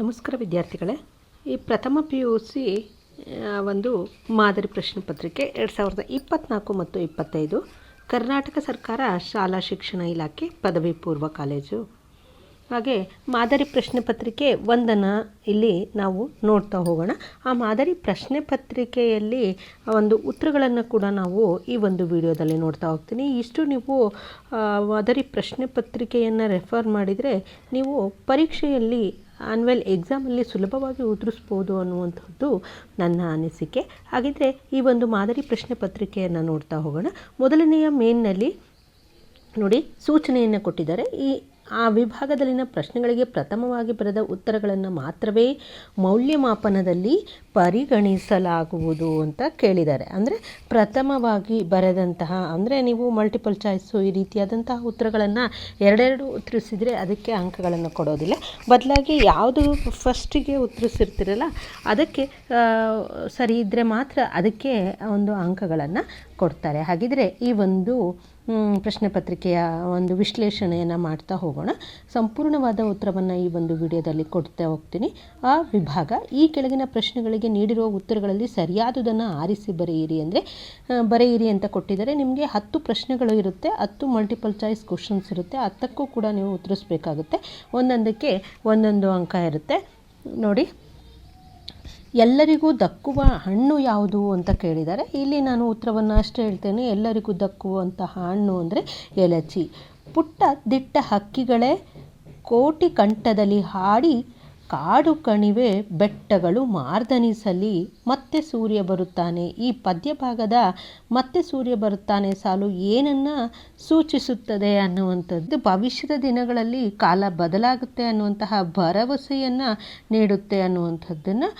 ನಮಸ್ಕಾರ ವಿದ್ಯಾರ್ಥಿಗಳೇ. ಈ ಪ್ರಥಮ ಪಿ ಯು ಸಿ ಒಂದು ಮಾದರಿ ಪ್ರಶ್ನೆ ಪತ್ರಿಕೆ ಎರಡು ಸಾವಿರದ ಇಪ್ಪತ್ತ್ನಾಲ್ಕು ಮತ್ತು ಇಪ್ಪತ್ತೈದು. ಕರ್ನಾಟಕ ಸರ್ಕಾರ ಶಾಲಾ ಶಿಕ್ಷಣ ಇಲಾಖೆ ಪದವಿ ಪೂರ್ವ ಕಾಲೇಜು. ಹಾಗೆ ಮಾದರಿ ಪ್ರಶ್ನೆ ಪತ್ರಿಕೆ ಒಂದನ್ನು ಇಲ್ಲಿ ನಾವು ನೋಡ್ತಾ ಹೋಗೋಣ. ಆ ಮಾದರಿ ಪ್ರಶ್ನೆ ಪತ್ರಿಕೆಯಲ್ಲಿ ಒಂದು ಉತ್ತರಗಳನ್ನು ಕೂಡ ನಾವು ಈ ಒಂದು ವಿಡಿಯೋದಲ್ಲಿ ನೋಡ್ತಾ ಹೋಗ್ತೀನಿ. ಇಷ್ಟು ನೀವು ಮಾದರಿ ಪ್ರಶ್ನೆ ಪತ್ರಿಕೆಯನ್ನು ರೆಫರ್ ಮಾಡಿದರೆ ನೀವು ಪರೀಕ್ಷೆಯಲ್ಲಿ ಆನ್ಯುವಲ್ ಎಕ್ಸಾಮಲ್ಲಿ ಸುಲಭವಾಗಿ ಉದುರಿಸ್ಬೋದು ಅನ್ನುವಂಥದ್ದು ನನ್ನ ಅನಿಸಿಕೆ. ಹಾಗಿದ್ರೆ ಈ ಒಂದು ಮಾದರಿ ಪ್ರಶ್ನೆ ಪತ್ರಿಕೆಯನ್ನು ನೋಡ್ತಾ ಹೋಗೋಣ. ಮೊದಲನೆಯ ಮೇನ್ನಲ್ಲಿ ನೋಡಿ ಸೂಚನೆಯನ್ನು ಕೊಟ್ಟಿದ್ದಾರೆ. ಈ ಆ ವಿಭಾಗದಲ್ಲಿನ ಪ್ರಶ್ನೆಗಳಿಗೆ ಪ್ರಥಮವಾಗಿ ಬರೆದ ಉತ್ತರಗಳನ್ನು ಮಾತ್ರವೇ ಮೌಲ್ಯಮಾಪನದಲ್ಲಿ ಪರಿಗಣಿಸಲಾಗುವುದು ಅಂತ ಕೇಳಿದ್ದಾರೆ. ಅಂದರೆ ಪ್ರಥಮವಾಗಿ ಬರೆದಂತಹ, ಅಂದರೆ ನೀವು ಮಲ್ಟಿಪಲ್ ಚಾಯ್ಸು ಈ ರೀತಿಯಾದಂತಹ ಉತ್ತರಗಳನ್ನು ಎರಡೆರಡು ಉತ್ತರಿಸಿದರೆ ಅದಕ್ಕೆ ಅಂಕಗಳನ್ನು ಕೊಡೋದಿಲ್ಲ. ಬದಲಾಗಿ ಯಾವುದು ಫಸ್ಟಿಗೆ ಉತ್ತರಿಸಿರ್ತೀರಲ್ಲ, ಅದಕ್ಕೆ ಸರಿ ಇದ್ದರೆ ಮಾತ್ರ ಅದಕ್ಕೆ ಒಂದು ಅಂಕಗಳನ್ನು ಕೊಡ್ತಾರೆ. ಹಾಗಿದ್ರೆ ಈ ಒಂದು ಪ್ರಶ್ನೆ ಪತ್ರಿಕೆಯ ಒಂದು ವಿಶ್ಲೇಷಣೆಯನ್ನು ಮಾಡ್ತಾ ಹೋಗೋಣ. ಸಂಪೂರ್ಣವಾದ ಉತ್ತರವನ್ನು ಈ ಒಂದು ವಿಡಿಯೋದಲ್ಲಿ ಕೊಡ್ತಾ ಹೋಗ್ತೀನಿ. ಆ ವಿಭಾಗ, ಈ ಕೆಳಗಿನ ಪ್ರಶ್ನೆಗಳಿಗೆ ನೀಡಿರುವ ಉತ್ತರಗಳಲ್ಲಿ ಸರಿಯಾದುದನ್ನು ಆರಿಸಿ ಬರೆಯಿರಿ ಅಂದರೆ ಬರೆಯಿರಿ ಅಂತ ಕೊಟ್ಟಿದ್ದಾರೆ. ನಿಮಗೆ ಹತ್ತು ಪ್ರಶ್ನೆಗಳು ಇರುತ್ತೆ, ಹತ್ತು ಮಲ್ಟಿಪಲ್ ಚಾಯ್ಸ್ ಕ್ವಶನ್ಸ್ ಇರುತ್ತೆ, ಹತ್ತಕ್ಕೂ ಕೂಡ ನೀವು ಉತ್ತರಿಸಬೇಕಾಗುತ್ತೆ. ಒಂದೊಂದಕ್ಕೆ ಒಂದೊಂದು ಅಂಕ ಇರುತ್ತೆ. ನೋಡಿ ಎಲ್ಲರಿಗೂ ದಕ್ಕುವ ಹಣ್ಣು ಯಾವುದು ಅಂತ ಕೇಳಿದ್ದಾರೆ. ಇಲ್ಲಿ ನಾನು ಉತ್ತರವನ್ನು ಅಷ್ಟೇ ಹೇಳ್ತೇನೆ. ಎಲ್ಲರಿಗೂ ದಕ್ಕುವಂತಹ ಹಣ್ಣು ಅಂದರೆ ಎಲಚಿ. ಪುಟ್ಟ ದಿಟ್ಟ ಹಕ್ಕಿಗಳೇ ಕೋಟಿ ಕಂಠದಲ್ಲಿ ಹಾಡಿ ಕಾಡು ಕಣಿವೆ ಬೆಟ್ಟಗಳು ಮಾರ್ದನಿಸಲಿ, ಮತ್ತೆ ಸೂರ್ಯ ಬರುತ್ತಾನೆ. ಈ ಪದ್ಯಭಾಗದ ಮತ್ತೆ ಸೂರ್ಯ ಬರುತ್ತಾನೆ ಸಾಲು ಏನನ್ನು ಸೂಚಿಸುತ್ತದೆ ಅನ್ನುವಂಥದ್ದು ಭವಿಷ್ಯದ ದಿನಗಳಲ್ಲಿ ಕಾಲ ಬದಲಾಗುತ್ತೆ ಅನ್ನುವಂತಹ ಭರವಸೆಯನ್ನು ನೀಡುತ್ತೆ ಅನ್ನುವಂಥದ್ದನ್ನು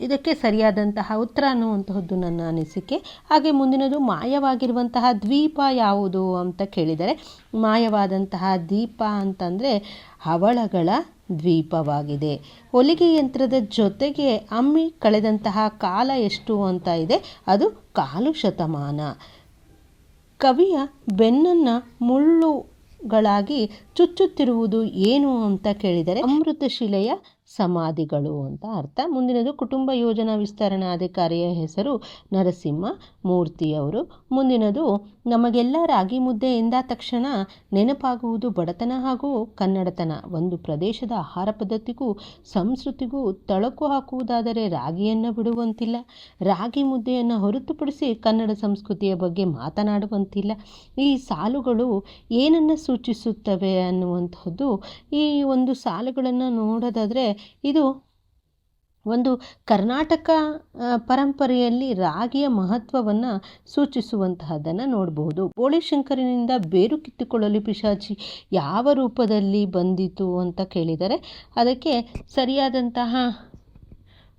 ಇದಕ್ಕೆ ಸರಿಯಾದಂತಹ ಉತ್ತರ ಅನ್ನುವಂತಹದ್ದು ನನ್ನ ಅನಿಸಿಕೆ. ಹಾಗೆ ಮುಂದಿನದು ಮಾಯವಾಗಿರುವಂತಹ ದ್ವೀಪ ಯಾವುದು ಅಂತ ಕೇಳಿದರೆ, ಮಾಯವಾದಂತಹ ದೀಪ ಅಂತಂದರೆ ಹವಳಗಳ ದ್ವೀಪವಾಗಿದೆ. ಹೊಲಿಗೆ ಯಂತ್ರದ ಜೊತೆಗೆ ಅಮ್ಮಿ ಕಳೆದಂತಹ ಕಾಲ ಎಷ್ಟು ಅಂತ ಇದೆ, ಅದು ಕಾಲು ಶತಮಾನ. ಕವಿಯ ಬೆನ್ನನ್ನು ಮುಳ್ಳುಗಳಾಗಿ ಚುಚ್ಚುತ್ತಿರುವುದು ಏನು ಅಂತ ಕೇಳಿದರೆ, ಅಮೃತಶಿಲೆಯ ಸಮಾಧಿಗಳು ಅಂತ ಅರ್ಥ. ಮುಂದಿನದು ಕುಟುಂಬ ಯೋಜನಾ ವಿಸ್ತರಣಾಧಿಕಾರಿಯ ಹೆಸರು ನರಸಿಂಹ ಮೂರ್ತಿಯವರು. ಮುಂದಿನದು ನಮಗೆಲ್ಲ ರಾಗಿ ಮುದ್ದೆ ಎಂದ ತಕ್ಷಣ ನೆನಪಾಗುವುದು ಬಡತನ ಹಾಗೂ ಕನ್ನಡತನ. ಒಂದು ಪ್ರದೇಶದ ಆಹಾರ ಪದ್ಧತಿಗೂ ಸಂಸ್ಕೃತಿಗೂ ತಳಕು ಹಾಕುವುದಾದರೆ ರಾಗಿಯನ್ನು ಬಿಡುವಂತಿಲ್ಲ. ರಾಗಿ ಮುದ್ದೆಯನ್ನು ಹೊರತುಪಡಿಸಿ ಕನ್ನಡ ಸಂಸ್ಕೃತಿಯ ಬಗ್ಗೆ ಮಾತನಾಡುವಂತಿಲ್ಲ. ಈ ಸಾಲುಗಳು ಏನನ್ನು ಸೂಚಿಸುತ್ತವೆ ಅನ್ನುವಂಥದ್ದು ಈ ಒಂದು ಸಾಲುಗಳನ್ನು ನೋಡೋದಾದರೆ ಇದು ಒಂದು ಕರ್ನಾಟಕ ಪರಂಪರೆಯಲ್ಲಿ ರಾಗಿಯ ಮಹತ್ವವನ್ನು ಸೂಚಿಸುವಂತಹದ್ದನ್ನು ನೋಡಬಹುದು ಬೋಳಿಶಂಕರನಿಂದ ಬೇರು ಕಿತ್ತುಕೊಳ್ಳಲು ಪಿಶಾಚಿ ಯಾವ ರೂಪದಲ್ಲಿ ಬಂದಿತು ಅಂತ ಕೇಳಿದರೆ, ಅದಕ್ಕೆ ಸರಿಯಾದಂತಹ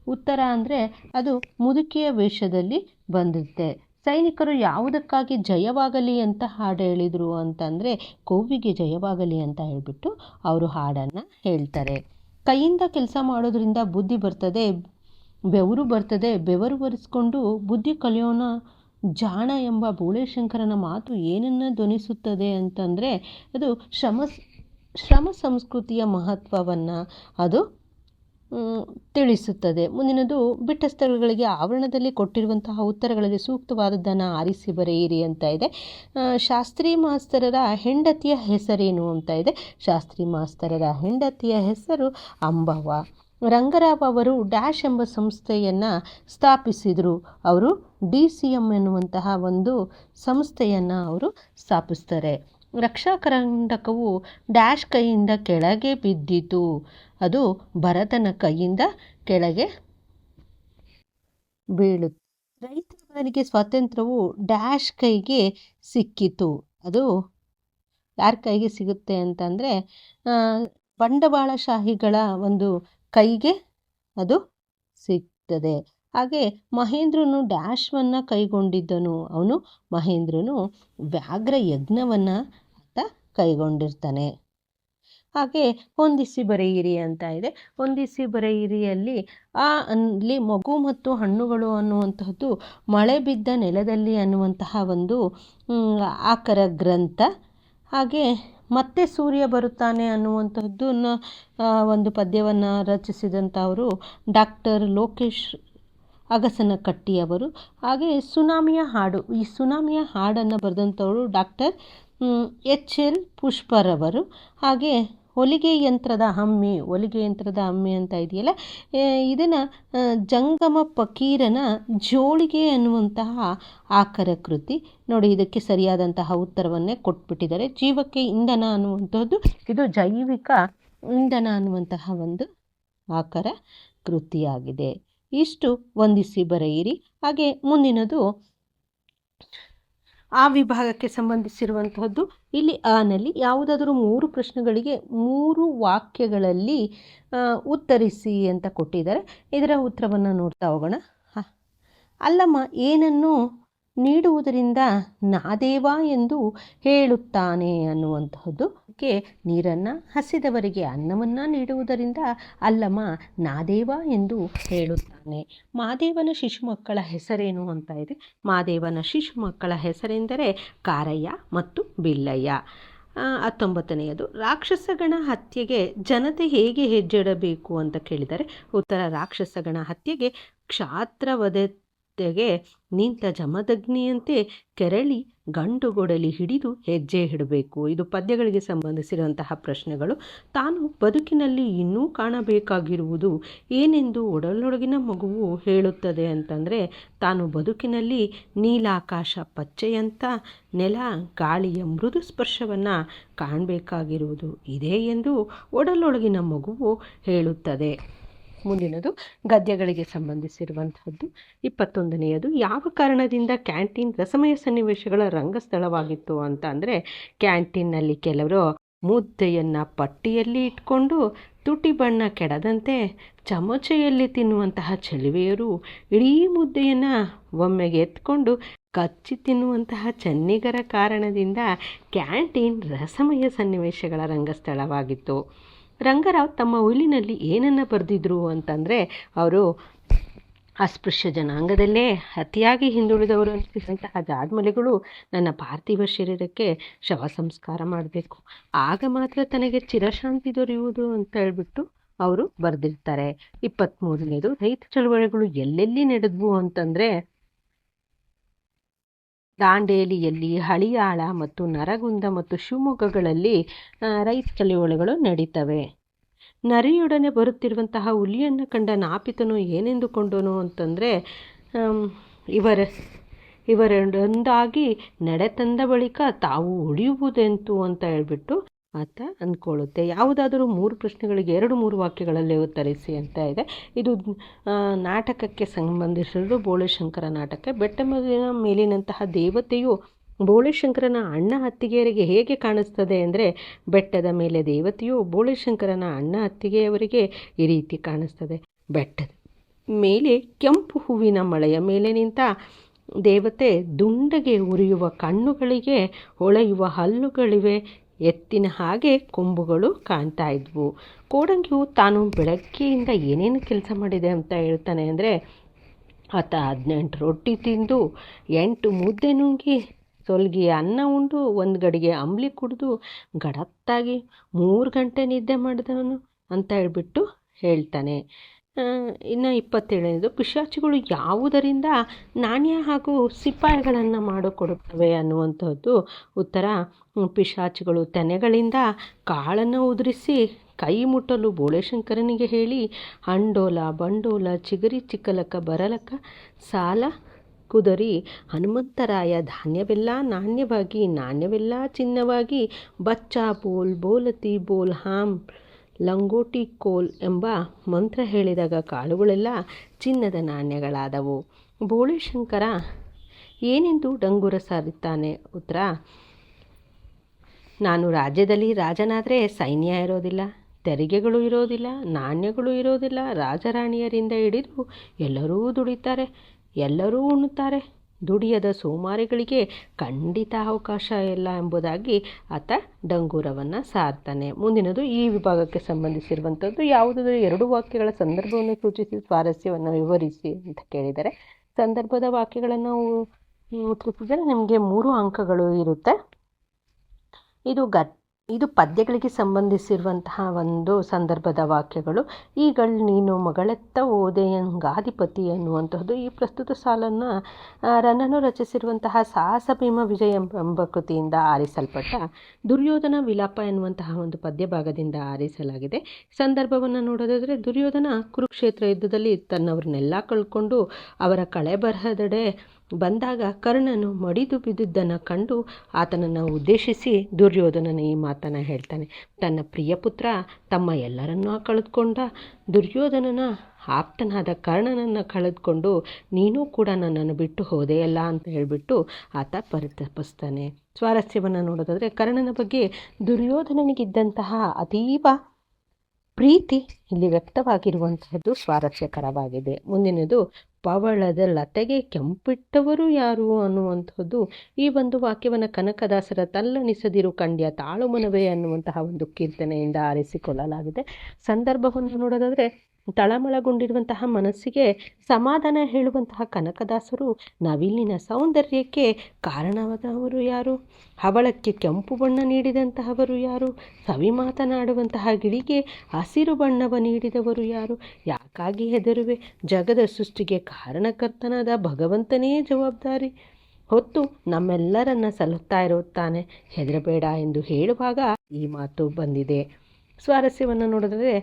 ಉತ್ತರ ಅಂದರೆ ಅದು ಮುದುಕಿಯ ವೇಷದಲ್ಲಿ ಬಂದಿರುತ್ತೆ. ಸೈನಿಕರು ಯಾವುದಕ್ಕಾಗಿ ಜಯವಾಗಲಿ ಅಂತ ಹಾಡು ಹೇಳಿದರು ಅಂತಂದರೆ, ಕೋವಿಗೆ ಜಯವಾಗಲಿ ಅಂತ ಹೇಳಿಬಿಟ್ಟು ಅವರು ಹಾಡನ್ನು ಹೇಳ್ತಾರೆ. ಕೈಯಿಂದ ಕೆಲಸ ಮಾಡೋದ್ರಿಂದ ಬುದ್ಧಿ ಬರ್ತದೆ, ಬೆವರು ಬರ್ತದೆ, ಬೆವರು ಒರೆಸ್ಕೊಂಡು ಬುದ್ಧಿ ಕಲಿಯೋಣ, ಜಾಣ ಎಂಬ ಬೋಳೇಶಂಕರನ ಮಾತು ಏನನ್ನು ಧ್ವನಿಸುತ್ತದೆ ಅಂತಂದರೆ, ಅದು ಶ್ರಮ ಶ್ರಮ ಸಂಸ್ಕೃತಿಯ ಮಹತ್ವವನ್ನು, ಅದು ತಿಳಿಸುತ್ತದೆ. ಮುಂದಿನದು ಬಿಟ್ಟ ಸ್ಥಳಗಳಿಗೆ ಆವರಣದಲ್ಲಿ ಕೊಟ್ಟಿರುವಂತಹ ಉತ್ತರಗಳಲ್ಲಿ ಸೂಕ್ತವಾದದ್ದನ್ನು ಆರಿಸಿ ಬರೆಯಿರಿ ಅಂತ ಇದೆ. ಶಾಸ್ತ್ರಿ ಮಾಸ್ತರರ ಹೆಂಡತಿಯ ಹೆಸರೇನು ಅಂತ ಇದೆ. ಶಾಸ್ತ್ರಿ ಮಾಸ್ತರರ ಹೆಂಡತಿಯ ಹೆಸರು ಅಂಬವ್ವ. ರಂಗರಾವ್ ಅವರು ಡ್ಯಾಶ್ ಎಂಬ ಸಂಸ್ಥೆಯನ್ನು ಸ್ಥಾಪಿಸಿದರು. ಅವರು ಡಿ ಸಿ ಎಂ ಎನ್ನುವಂತಹ ಒಂದು ಸಂಸ್ಥೆಯನ್ನು ಅವರು ಸ್ಥಾಪಿಸ್ತಾರೆ. ರಕ್ಷಾ ಕರ್ನಾಟಕವು ಡ್ಯಾಶ್ ಕೈಯಿಂದ ಕೆಳಗೆ ಬಿದ್ದಿತು. ಅದು ಭರತನ ಕೈಯಿಂದ ಕೆಳಗೆ ಬೀಳು ಬದಲಿಗೆ ಸ್ವಾತಂತ್ರ್ಯವು ಡ್ಯಾಶ್ ಕೈಗೆ ಸಿಕ್ಕಿತು. ಅದು ಯಾರ ಕೈಗೆ ಸಿಗುತ್ತೆ ಅಂತಂದರೆ ಬಂಡವಾಳಶಾಹಿಗಳ ಒಂದು ಕೈಗೆ ಅದು ಸಿಗ್ತದೆ. ಹಾಗೆ ಮಹೇಂದ್ರನು ಡ್ಯಾಶ್ವನ್ನು ಕೈಗೊಂಡಿದ್ದನು. ಅವನು ಮಹೇಂದ್ರನು ವ್ಯಾಘ್ರ ಯಜ್ಞವನ್ನು ಅಂತ ಕೈಗೊಂಡಿರ್ತಾನೆ. ಹಾಗೆ ಹೊಂದಿಸಿ ಬರೆಯಿರಿ ಅಂತ ಇದೆ. ಹೊಂದಿಸಿ ಬರೆಯಿರಿಯಲ್ಲಿ ಆ ಅಲ್ಲಿ ಮಗು ಮತ್ತು ಹಣ್ಣುಗಳು ಅನ್ನುವಂತಹದ್ದು ಮಳೆ ಬಿದ್ದ ನೆಲದಲ್ಲಿ ಅನ್ನುವಂತಹ ಒಂದು ಆಕರ ಗ್ರಂಥ. ಹಾಗೆ ಮತ್ತೆ ಸೂರ್ಯ ಬರುತ್ತಾನೆ ಅನ್ನುವಂಥದ್ದನ್ನು ಒಂದು ಪದ್ಯವನ್ನು ರಚಿಸಿದಂಥವರು ಡಾಕ್ಟರ್ ಲೋಕೇಶ್ ಅಗಸನಕಟ್ಟಿಯವರು ಹಾಗೆ ಸುನಾಮಿಯ ಹಾಡು, ಈ ಸುನಾಮಿಯ ಹಾಡನ್ನು ಬರೆದಂಥವರು ಡಾಕ್ಟರ್ ಎಚ್ ಎಲ್ ಪುಷ್ಪರವರು ಹಾಗೆ ಹೊಲಿಗೆ ಯಂತ್ರದ ಹಮ್ಮಿ, ಹೊಲಿಗೆ ಯಂತ್ರದ ಹಮ್ಮಿ ಅಂತ ಇದೆಯಲ್ಲ ಇದನ್ನು ಜಂಗಮ ಫಕೀರನ ಜೋಳಿಗೆ ಅನ್ನುವಂತಹ ಆಕರ ಕೃತಿ. ನೋಡಿ, ಇದಕ್ಕೆ ಸರಿಯಾದಂತಹ ಉತ್ತರವನ್ನೇ ಕೊಟ್ಬಿಟ್ಟಿದ್ದಾರೆ. ಜೀವಕ್ಕೆ ಇಂಧನ ಅನ್ನುವಂಥದ್ದು, ಇದು ಜೈವಿಕ ಇಂಧನ ಅನ್ನುವಂತಹ ಒಂದು ಆಕರ ಕೃತಿಯಾಗಿದೆ. ಇಷ್ಟು ಹೊಂದಿಸಿ ಬರೆಯಿರಿ. ಹಾಗೆ ಮುಂದಿನದು, ಆ ವಿಭಾಗಕ್ಕೆ ಸಂಬಂಧಿಸಿರುವಂತಹದ್ದು. ಇಲ್ಲಿ ಆನಲ್ಲಿ ಯಾವುದಾದರೂ ಮೂರು ಪ್ರಶ್ನೆಗಳಿಗೆ ಮೂರು ವಾಕ್ಯಗಳಲ್ಲಿ ಉತ್ತರಿಸಿ ಅಂತ ಕೊಟ್ಟಿದ್ದಾರೆ. ಇದರ ಉತ್ತರವನ್ನು ನೋಡ್ತಾ ಹೋಗೋಣ. ಅಲ್ಲಮ್ಮ, ಏನನ್ನು ನೀಡುವುದರಿಂದ ನಾದೇವ ಎಂದು ಹೇಳುತ್ತಾನೆ ಅನ್ನುವಂತಹದ್ದು. ಕೆ ನೀರನ್ನು ಹಸಿದವರಿಗೆ ಅನ್ನವನ್ನು ನೀಡುವುದರಿಂದ ಅಲ್ಲಮ್ಮ ನಾದೇವ ಎಂದು ಹೇಳುತ್ತಾನೆ. ಮಾದೇವನ ಶಿಶು ಮಕ್ಕಳ ಹೆಸರೇನು ಅಂತ ಇದೆ. ಮಾದೇವನ ಶಿಶು ಮಕ್ಕಳ ಹೆಸರೆಂದರೆ ಕಾರಯ್ಯ ಮತ್ತು ಬಿಲ್ಲಯ್ಯ. ಹತ್ತೊಂಬತ್ತನೆಯದು. ರಾಕ್ಷಸಗಣ ಹತ್ಯೆಗೆ ಜನತೆ ಹೇಗೆ ಹೆಜ್ಜೆಡಬೇಕು ಅಂತ ಕೇಳಿದರೆ ಉತ್ತರ ರಾಕ್ಷಸಗಣ ಹತ್ಯೆಗೆ ಕ್ಷಾತ್ರವಧೆ ತೆಗೆ ನಿಂತ ಜಮದಗ್ನಿಯಂತೆ ಕೆರಳಿ ಗಂಡುಗೊಡಲಿ ಹಿಡಿದು ಹೆಜ್ಜೆ ಇಡಬೇಕು. ಇದು ಪದ್ಯಗಳಿಗೆ ಸಂಬಂಧಿಸಿರುವಂತಹ ಪ್ರಶ್ನೆಗಳು. ತಾನು ಬದುಕಿನಲ್ಲಿ ಇನ್ನೂ ಕಾಣಬೇಕಾಗಿರುವುದು ಏನೆಂದು ಒಡಲೊಳಗಿನ ಮಗುವು ಹೇಳುತ್ತದೆ ಅಂತಂದರೆ, ತಾನು ಬದುಕಿನಲ್ಲಿ ನೀಲಾಕಾಶ ಪಚ್ಚೆಯಂಥ ನೆಲ ಗಾಳಿಯ ಮೃದು ಸ್ಪರ್ಶವನ್ನು ಕಾಣಬೇಕಾಗಿರುವುದು ಇದೆ ಎಂದು ಒಡಲೊಳಗಿನ ಮಗುವು ಹೇಳುತ್ತದೆ. ಮುಂದಿನದು ಗದ್ಯಗಳಿಗೆ ಸಂಬಂಧಿಸಿರುವಂತಹದ್ದು ಇಪ್ಪತ್ತೊಂದನೆಯದು, ಯಾವ ಕಾರಣದಿಂದ ಕ್ಯಾಂಟೀನ್ ರಸಮಯ ಸನ್ನಿವೇಶಗಳ ರಂಗಸ್ಥಳವಾಗಿತ್ತು ಅಂತ ಅಂದರೆ ಕ್ಯಾಂಟೀನ್ನಲ್ಲಿ ಕೆಲವರು ಮುದ್ದೆಯನ್ನು ಪಟ್ಟಿಯಲ್ಲಿ ಇಟ್ಕೊಂಡು ತುಟಿ ಬಣ್ಣ ಕೆಡದಂತೆ ಚಮಚೆಯಲ್ಲಿ ತಿನ್ನುವಂತಹ ಚೆಲುವೆಯರು ಇಡೀ ಮುದ್ದೆಯನ್ನು ಒಮ್ಮೆಗೆ ಎತ್ಕೊಂಡು ಕಚ್ಚಿ ತಿನ್ನುವಂತಹ ಚೆನ್ನಿಗರ ಕಾರಣದಿಂದ ಕ್ಯಾಂಟೀನ್ ರಸಮಯ ಸನ್ನಿವೇಶಗಳ ರಂಗಸ್ಥಳವಾಗಿತ್ತು. ರಂಗರಾವ್ ತಮ್ಮ ಉಯಿಲಿನಲ್ಲಿ ಏನನ್ನು ಬರೆದಿದ್ರು ಅಂತಂದರೆ ಅವರು ಅಸ್ಪೃಶ್ಯ ಜನಾಂಗದಲ್ಲೇ ಅತಿಯಾಗಿ ಹಿಂದುಳಿದವರು ಅನಿಸಿದಂತಹ ಜಾಡ್ಮಲೆಗಳು ನನ್ನ ಪಾರ್ಥಿವ ಶರೀರಕ್ಕೆ ಶವ ಸಂಸ್ಕಾರ ಮಾಡಬೇಕು. ಆಗ ಮಾತ್ರ ತನಗೆ ಚಿರಶಾಂತಿ ದೊರೆಯುವುದು ಅಂತ ಹೇಳ್ಬಿಟ್ಟು ಅವರು ಬರೆದಿರ್ತಾರೆ. ಇಪ್ಪತ್ತ್ಮೂರನೇದು ರೈತ ಚಳುವಳಿಗಳು ಎಲ್ಲೆಲ್ಲಿ ನಡೆದ್ವು ಅಂತಂದರೆ ದಾಂಡೇಲಿಯಲ್ಲಿ ಹಳಿಯಾಳ ಮತ್ತು ನರಗುಂದ ಮತ್ತು ಶಿವಮೊಗ್ಗಗಳಲ್ಲಿ ರೈತ ಚಳುವಳಿಗಳು ನಡೀತವೆ. ನರಿಯೊಡನೆ ಬರುತ್ತಿರುವಂತಹ ಹುಲಿಯನ್ನು ಕಂಡ ನಾಪಿತನು ಏನೆಂದುಕೊಂಡನು ಅಂತಂದರೆ ಇವರ, ಇವರೊಂದಾಗಿ ನಡೆ ತಂದ ಬಳಿಕ ತಾವು ಉಳಿಯುವುದೆಂತು ಅಂತ ಹೇಳ್ಬಿಟ್ಟು ಆತ ಅಂದ್ಕೊಳ್ಳುತ್ತೆ ಯಾವುದಾದರೂ ಮೂರು ಪ್ರಶ್ನೆಗಳಿಗೆ ಎರಡು ಮೂರು ವಾಕ್ಯಗಳಲ್ಲಿ ಉತ್ತರಿಸಿ ಅಂತ ಇದೆ. ಇದು ನಾಟಕಕ್ಕೆ ಸಂಬಂಧಿಸಿದ್ದು ಬೋಳೆಶಂಕರ ನಾಟಕ. ಬೆಟ್ಟ ಮೇಲಿನಂತಹ ದೇವತೆಯು ಬೋಳೆಶಂಕರನ ಅಣ್ಣ ಅತ್ತಿಗೆಯರಿಗೆ ಹೇಗೆ ಕಾಣಿಸ್ತದೆ ಅಂದರೆ, ಬೆಟ್ಟದ ಮೇಲೆ ದೇವತೆಯು ಬೋಳೆಶಂಕರನ ಅಣ್ಣ ಅತ್ತಿಗೆಯವರಿಗೆ ಈ ರೀತಿ ಕಾಣಿಸ್ತದೆ. ಬೆಟ್ಟದ ಮೇಲೆ ಕೆಂಪು ಹೂವಿನ ಮಳೆಯ ಮೇಲೆ ನಿಂತ ದೇವತೆ ದುಂಡಗೆ ಉರಿಯುವ ಕಣ್ಣುಗಳಿಗೆ ಹೊಳೆಯುವ ಹಲ್ಲುಗಳಿವೆ. ಎತ್ತಿನ ಹಾಗೆ ಕೊಂಬುಗಳು ಕಾಣ್ತಾ ಇದ್ವು. ಕೋಡಂಗಿಯು ತಾನು ಬೆಳಗ್ಗೆಯಿಂದ ಏನೇನು ಕೆಲಸ ಮಾಡಿದೆ ಅಂತ ಹೇಳ್ತಾನೆ ಅಂದರೆ ಆತ ಹದಿನೆಂಟು ರೊಟ್ಟಿ ತಿಂದು ಎಂಟು ಮುದ್ದೆ ನುಂಗಿ ಸೊಲ್ಗಿ ಅನ್ನ ಉಂಡು ಒಂದು ಗಡಿಗೆ ಅಂಬ್ಲಿ ಕುಡಿದು ಗಡತ್ತಾಗಿ ಮೂರು ಗಂಟೆ ನಿದ್ದೆ ಮಾಡಿದವನು ಅಂತ ಹೇಳ್ಬಿಟ್ಟು ಹೇಳ್ತಾನೆ. ಇನ್ನು ಇಪ್ಪತ್ತೇಳನೇದು ಪಿಶಾಚಿಗಳು ಯಾವುದರಿಂದ ನಾಣ್ಯ ಹಾಗೂ ಸಿಪಾಯಿಗಳನ್ನು ಮಾಡಿಕೊಡುತ್ತವೆ ಅನ್ನುವಂಥದ್ದು ಉತ್ತರ. ಪಿಶಾಚಿಗಳು ತೆನೆಗಳಿಂದ ಕಾಳನ್ನು ಉದುರಿಸಿ ಕೈ ಮುಟ್ಟಲು ಬೋಳೆಶಂಕರನಿಗೆ ಹೇಳಿ, ಹಂಡೋಲ, ಬಂಡೋಲ, ಚಿಗರಿ ಚಿಕ್ಕಲಕ್ಕ ಬರಲಕ, ಸಾಲ, ಕುದರಿ, ಹನುಮಂತರಾಯ, ಧಾನ್ಯವೆಲ್ಲ ನಾಣ್ಯವಾಗಿ, ನಾಣ್ಯವೆಲ್ಲ ಚಿನ್ನವಾಗಿ, ಬಚ್ಚಾ, ಬೋಲ್, ಬೋಲತಿ ಬೋಲ್ ಹಾಮ್ ಲಂಗೋಟಿ ಕೋಲ್ ಎಂಬ ಮಂತ್ರ ಹೇಳಿದಾಗ ಕಾಳುಗಳೆಲ್ಲ ಚಿನ್ನದ ನಾಣ್ಯಗಳಾದವು. ಬೋಳಿಶಂಕರ ಏನೆಂದು ಡಂಗುರ ಸಾರುತ್ತಾನೆ? ಉತ್ತರ, ನಾನು ರಾಜ್ಯದಲ್ಲಿ ರಾಜನಾದರೆ ಸೈನ್ಯ ಇರೋದಿಲ್ಲ, ತೆರಿಗೆಗಳು ಇರೋದಿಲ್ಲ, ನಾಣ್ಯಗಳು ಇರೋದಿಲ್ಲ. ರಾಜರಾಣಿಯರಿಂದ ಹಿಡಿದು ಎಲ್ಲರೂ ದುಡಿತಾರೆ, ಎಲ್ಲರೂ ಉಣ್ಣುತ್ತಾರೆ. ದುಡಿಯದ ಸೋಮಾರಿಗಳಿಗೆ ಖಂಡಿತ ಅವಕಾಶ ಇಲ್ಲ ಎಂಬುದಾಗಿ ಆತ ಡಂಗೂರವನ್ನು ಸಾರ್ತಾನೆ. ಮುಂದಿನದು ಈ ವಿಭಾಗಕ್ಕೆ ಸಂಬಂಧಿಸಿರುವಂಥದ್ದು ಯಾವುದಾದರೂ ಎರಡು ವಾಕ್ಯಗಳ ಸಂದರ್ಭವನ್ನು ಸೂಚಿಸಿ, ಸ್ವಾರಸ್ಯವನ್ನು ವಿವರಿಸಿ ಅಂತ ಕೇಳಿದರೆ, ಸಂದರ್ಭದ ವಾಕ್ಯಗಳನ್ನು ಉತ್ತರಿಸಿದರೆ ನಿಮಗೆ ಮೂರು ಅಂಕಗಳು ಇರುತ್ತೆ. ಇದು ಗತ್ ಇದು ಪದ್ಯಗಳಿಗೆ ಸಂಬಂಧಿಸಿರುವಂತಹ ಒಂದು ಸಂದರ್ಭದ ವಾಕ್ಯಗಳು. ಈಗಳು ನೀನು ಮಗಳೆತ್ತ ಓದೆಯಂಗಾಧಿಪತಿ ಅನ್ನುವಂತಹದ್ದು ಈ ಪ್ರಸ್ತುತ ಸಾಲನ್ನು ರನ್ನನು ರಚಿಸಿರುವಂತಹ ಸಾಹಸ ಭೀಮ ವಿಜಯ ಎಂಬ ಕೃತಿಯಿಂದ ಆರಿಸಲ್ಪಟ್ಟ ದುರ್ಯೋಧನ ವಿಲಾಪ ಎನ್ನುವಂತಹ ಒಂದು ಪದ್ಯ ಭಾಗದಿಂದ ಆರಿಸಲಾಗಿದೆ. ಸಂದರ್ಭವನ್ನು ನೋಡೋದಾದರೆ ದುರ್ಯೋಧನ ಕುರುಕ್ಷೇತ್ರ ಯುದ್ಧದಲ್ಲಿ ತನ್ನವ್ರನ್ನೆಲ್ಲ ಕಳ್ಕೊಂಡು ಅವರ ಕಳೆ ಬರಹದೆಡೆ ಬಂದಾಗ ಕರ್ಣನು ಮಡಿದು ಬಿದ್ದುದನ್ನು ಕಂಡು ಆತನನ್ನು ಉದ್ದೇಶಿಸಿ ದುರ್ಯೋಧನನ ಈ ಮಾತನ್ನು ಹೇಳ್ತಾನೆ. ತನ್ನ ಪ್ರಿಯ ಪುತ್ರ ತಮ್ಮ ಎಲ್ಲರನ್ನೂ ಕಳೆದುಕೊಂಡ ದುರ್ಯೋಧನನ ಆಪ್ತನಾದ ಕರ್ಣನನ್ನು ಕಳೆದುಕೊಂಡು ನೀನೂ ಕೂಡ ನನ್ನನ್ನು ಬಿಟ್ಟು ಹೋದೆಯಲ್ಲ ಅಂತ ಹೇಳಿಬಿಟ್ಟು ಆತ ಪರಿತಪಿಸ್ತಾನೆ. ಸ್ವಾರಸ್ಯವನ್ನು ನೋಡೋದಾದರೆ ಕರ್ಣನ ಬಗ್ಗೆ ದುರ್ಯೋಧನನಿಗಿದ್ದಂತಹ ಅತೀವ ಪ್ರೀತಿ ಇಲ್ಲಿ ವ್ಯಕ್ತವಾಗಿರುವಂತಹದ್ದು ಸ್ವಾರಸ್ಯಕರವಾಗಿದೆ. ಮುಂದಿನದು, ಪವಳದ ಲತೆಗೆ ಕೆಂಪಿಟ್ಟವರು ಯಾರು ಅನ್ನುವಂಥದ್ದು ಈ ಒಂದು ವಾಕ್ಯವನ್ನು ಕನಕದಾಸರ ತಲ್ಲಣಿಸದಿರು ಕಂಡ್ಯ ತಾಳುಮನವೇ ಅನ್ನುವಂತಹ ಒಂದು ಕೀರ್ತನೆಯಿಂದ ಆರಿಸಿಕೊಳ್ಳಲಾಗಿದೆ. ಸಂದರ್ಭವನ್ನು ನೋಡೋದಾದರೆ ತಳಮಳಗೊಂಡಿರುವಂತಹ ಮನಸ್ಸಿಗೆ ಸಮಾಧಾನ ಹೇಳುವಂತಹ ಕನಕದಾಸರು ನವಿಲಿನ ಸೌಂದರ್ಯಕ್ಕೆ ಕಾರಣವಾದವರು ಯಾರು? ಹವಳಕ್ಕೆ ಕೆಂಪು ಬಣ್ಣ ನೀಡಿದಂತಹವರು ಯಾರು? ಸವಿ ಮಾತನಾಡುವಂತಹ ಗಿಳಿಗೆ ಹಸಿರು ಬಣ್ಣವ ನೀಡಿದವರು ಯಾರು? ಯಾಕಾಗಿ ಹೆದರುವೆ? ಜಗದ ಸೃಷ್ಟಿಗೆ ಕಾರಣಕರ್ತನಾದ ಭಗವಂತನೇ ಜವಾಬ್ದಾರಿ. ಹೊತ್ತು ನಮ್ಮೆಲ್ಲರನ್ನ ಸಲ್ಲುತ್ತಾ ಇರುತ್ತಾನೆ. ಹೆದರಬೇಡ ಎಂದು ಹೇಳುವಾಗ ಈ ಮಾತು ಬಂದಿದೆ. ಸ್ವಾರಸ್ಯವನ್ನು ನೋಡಿದ್ರೆ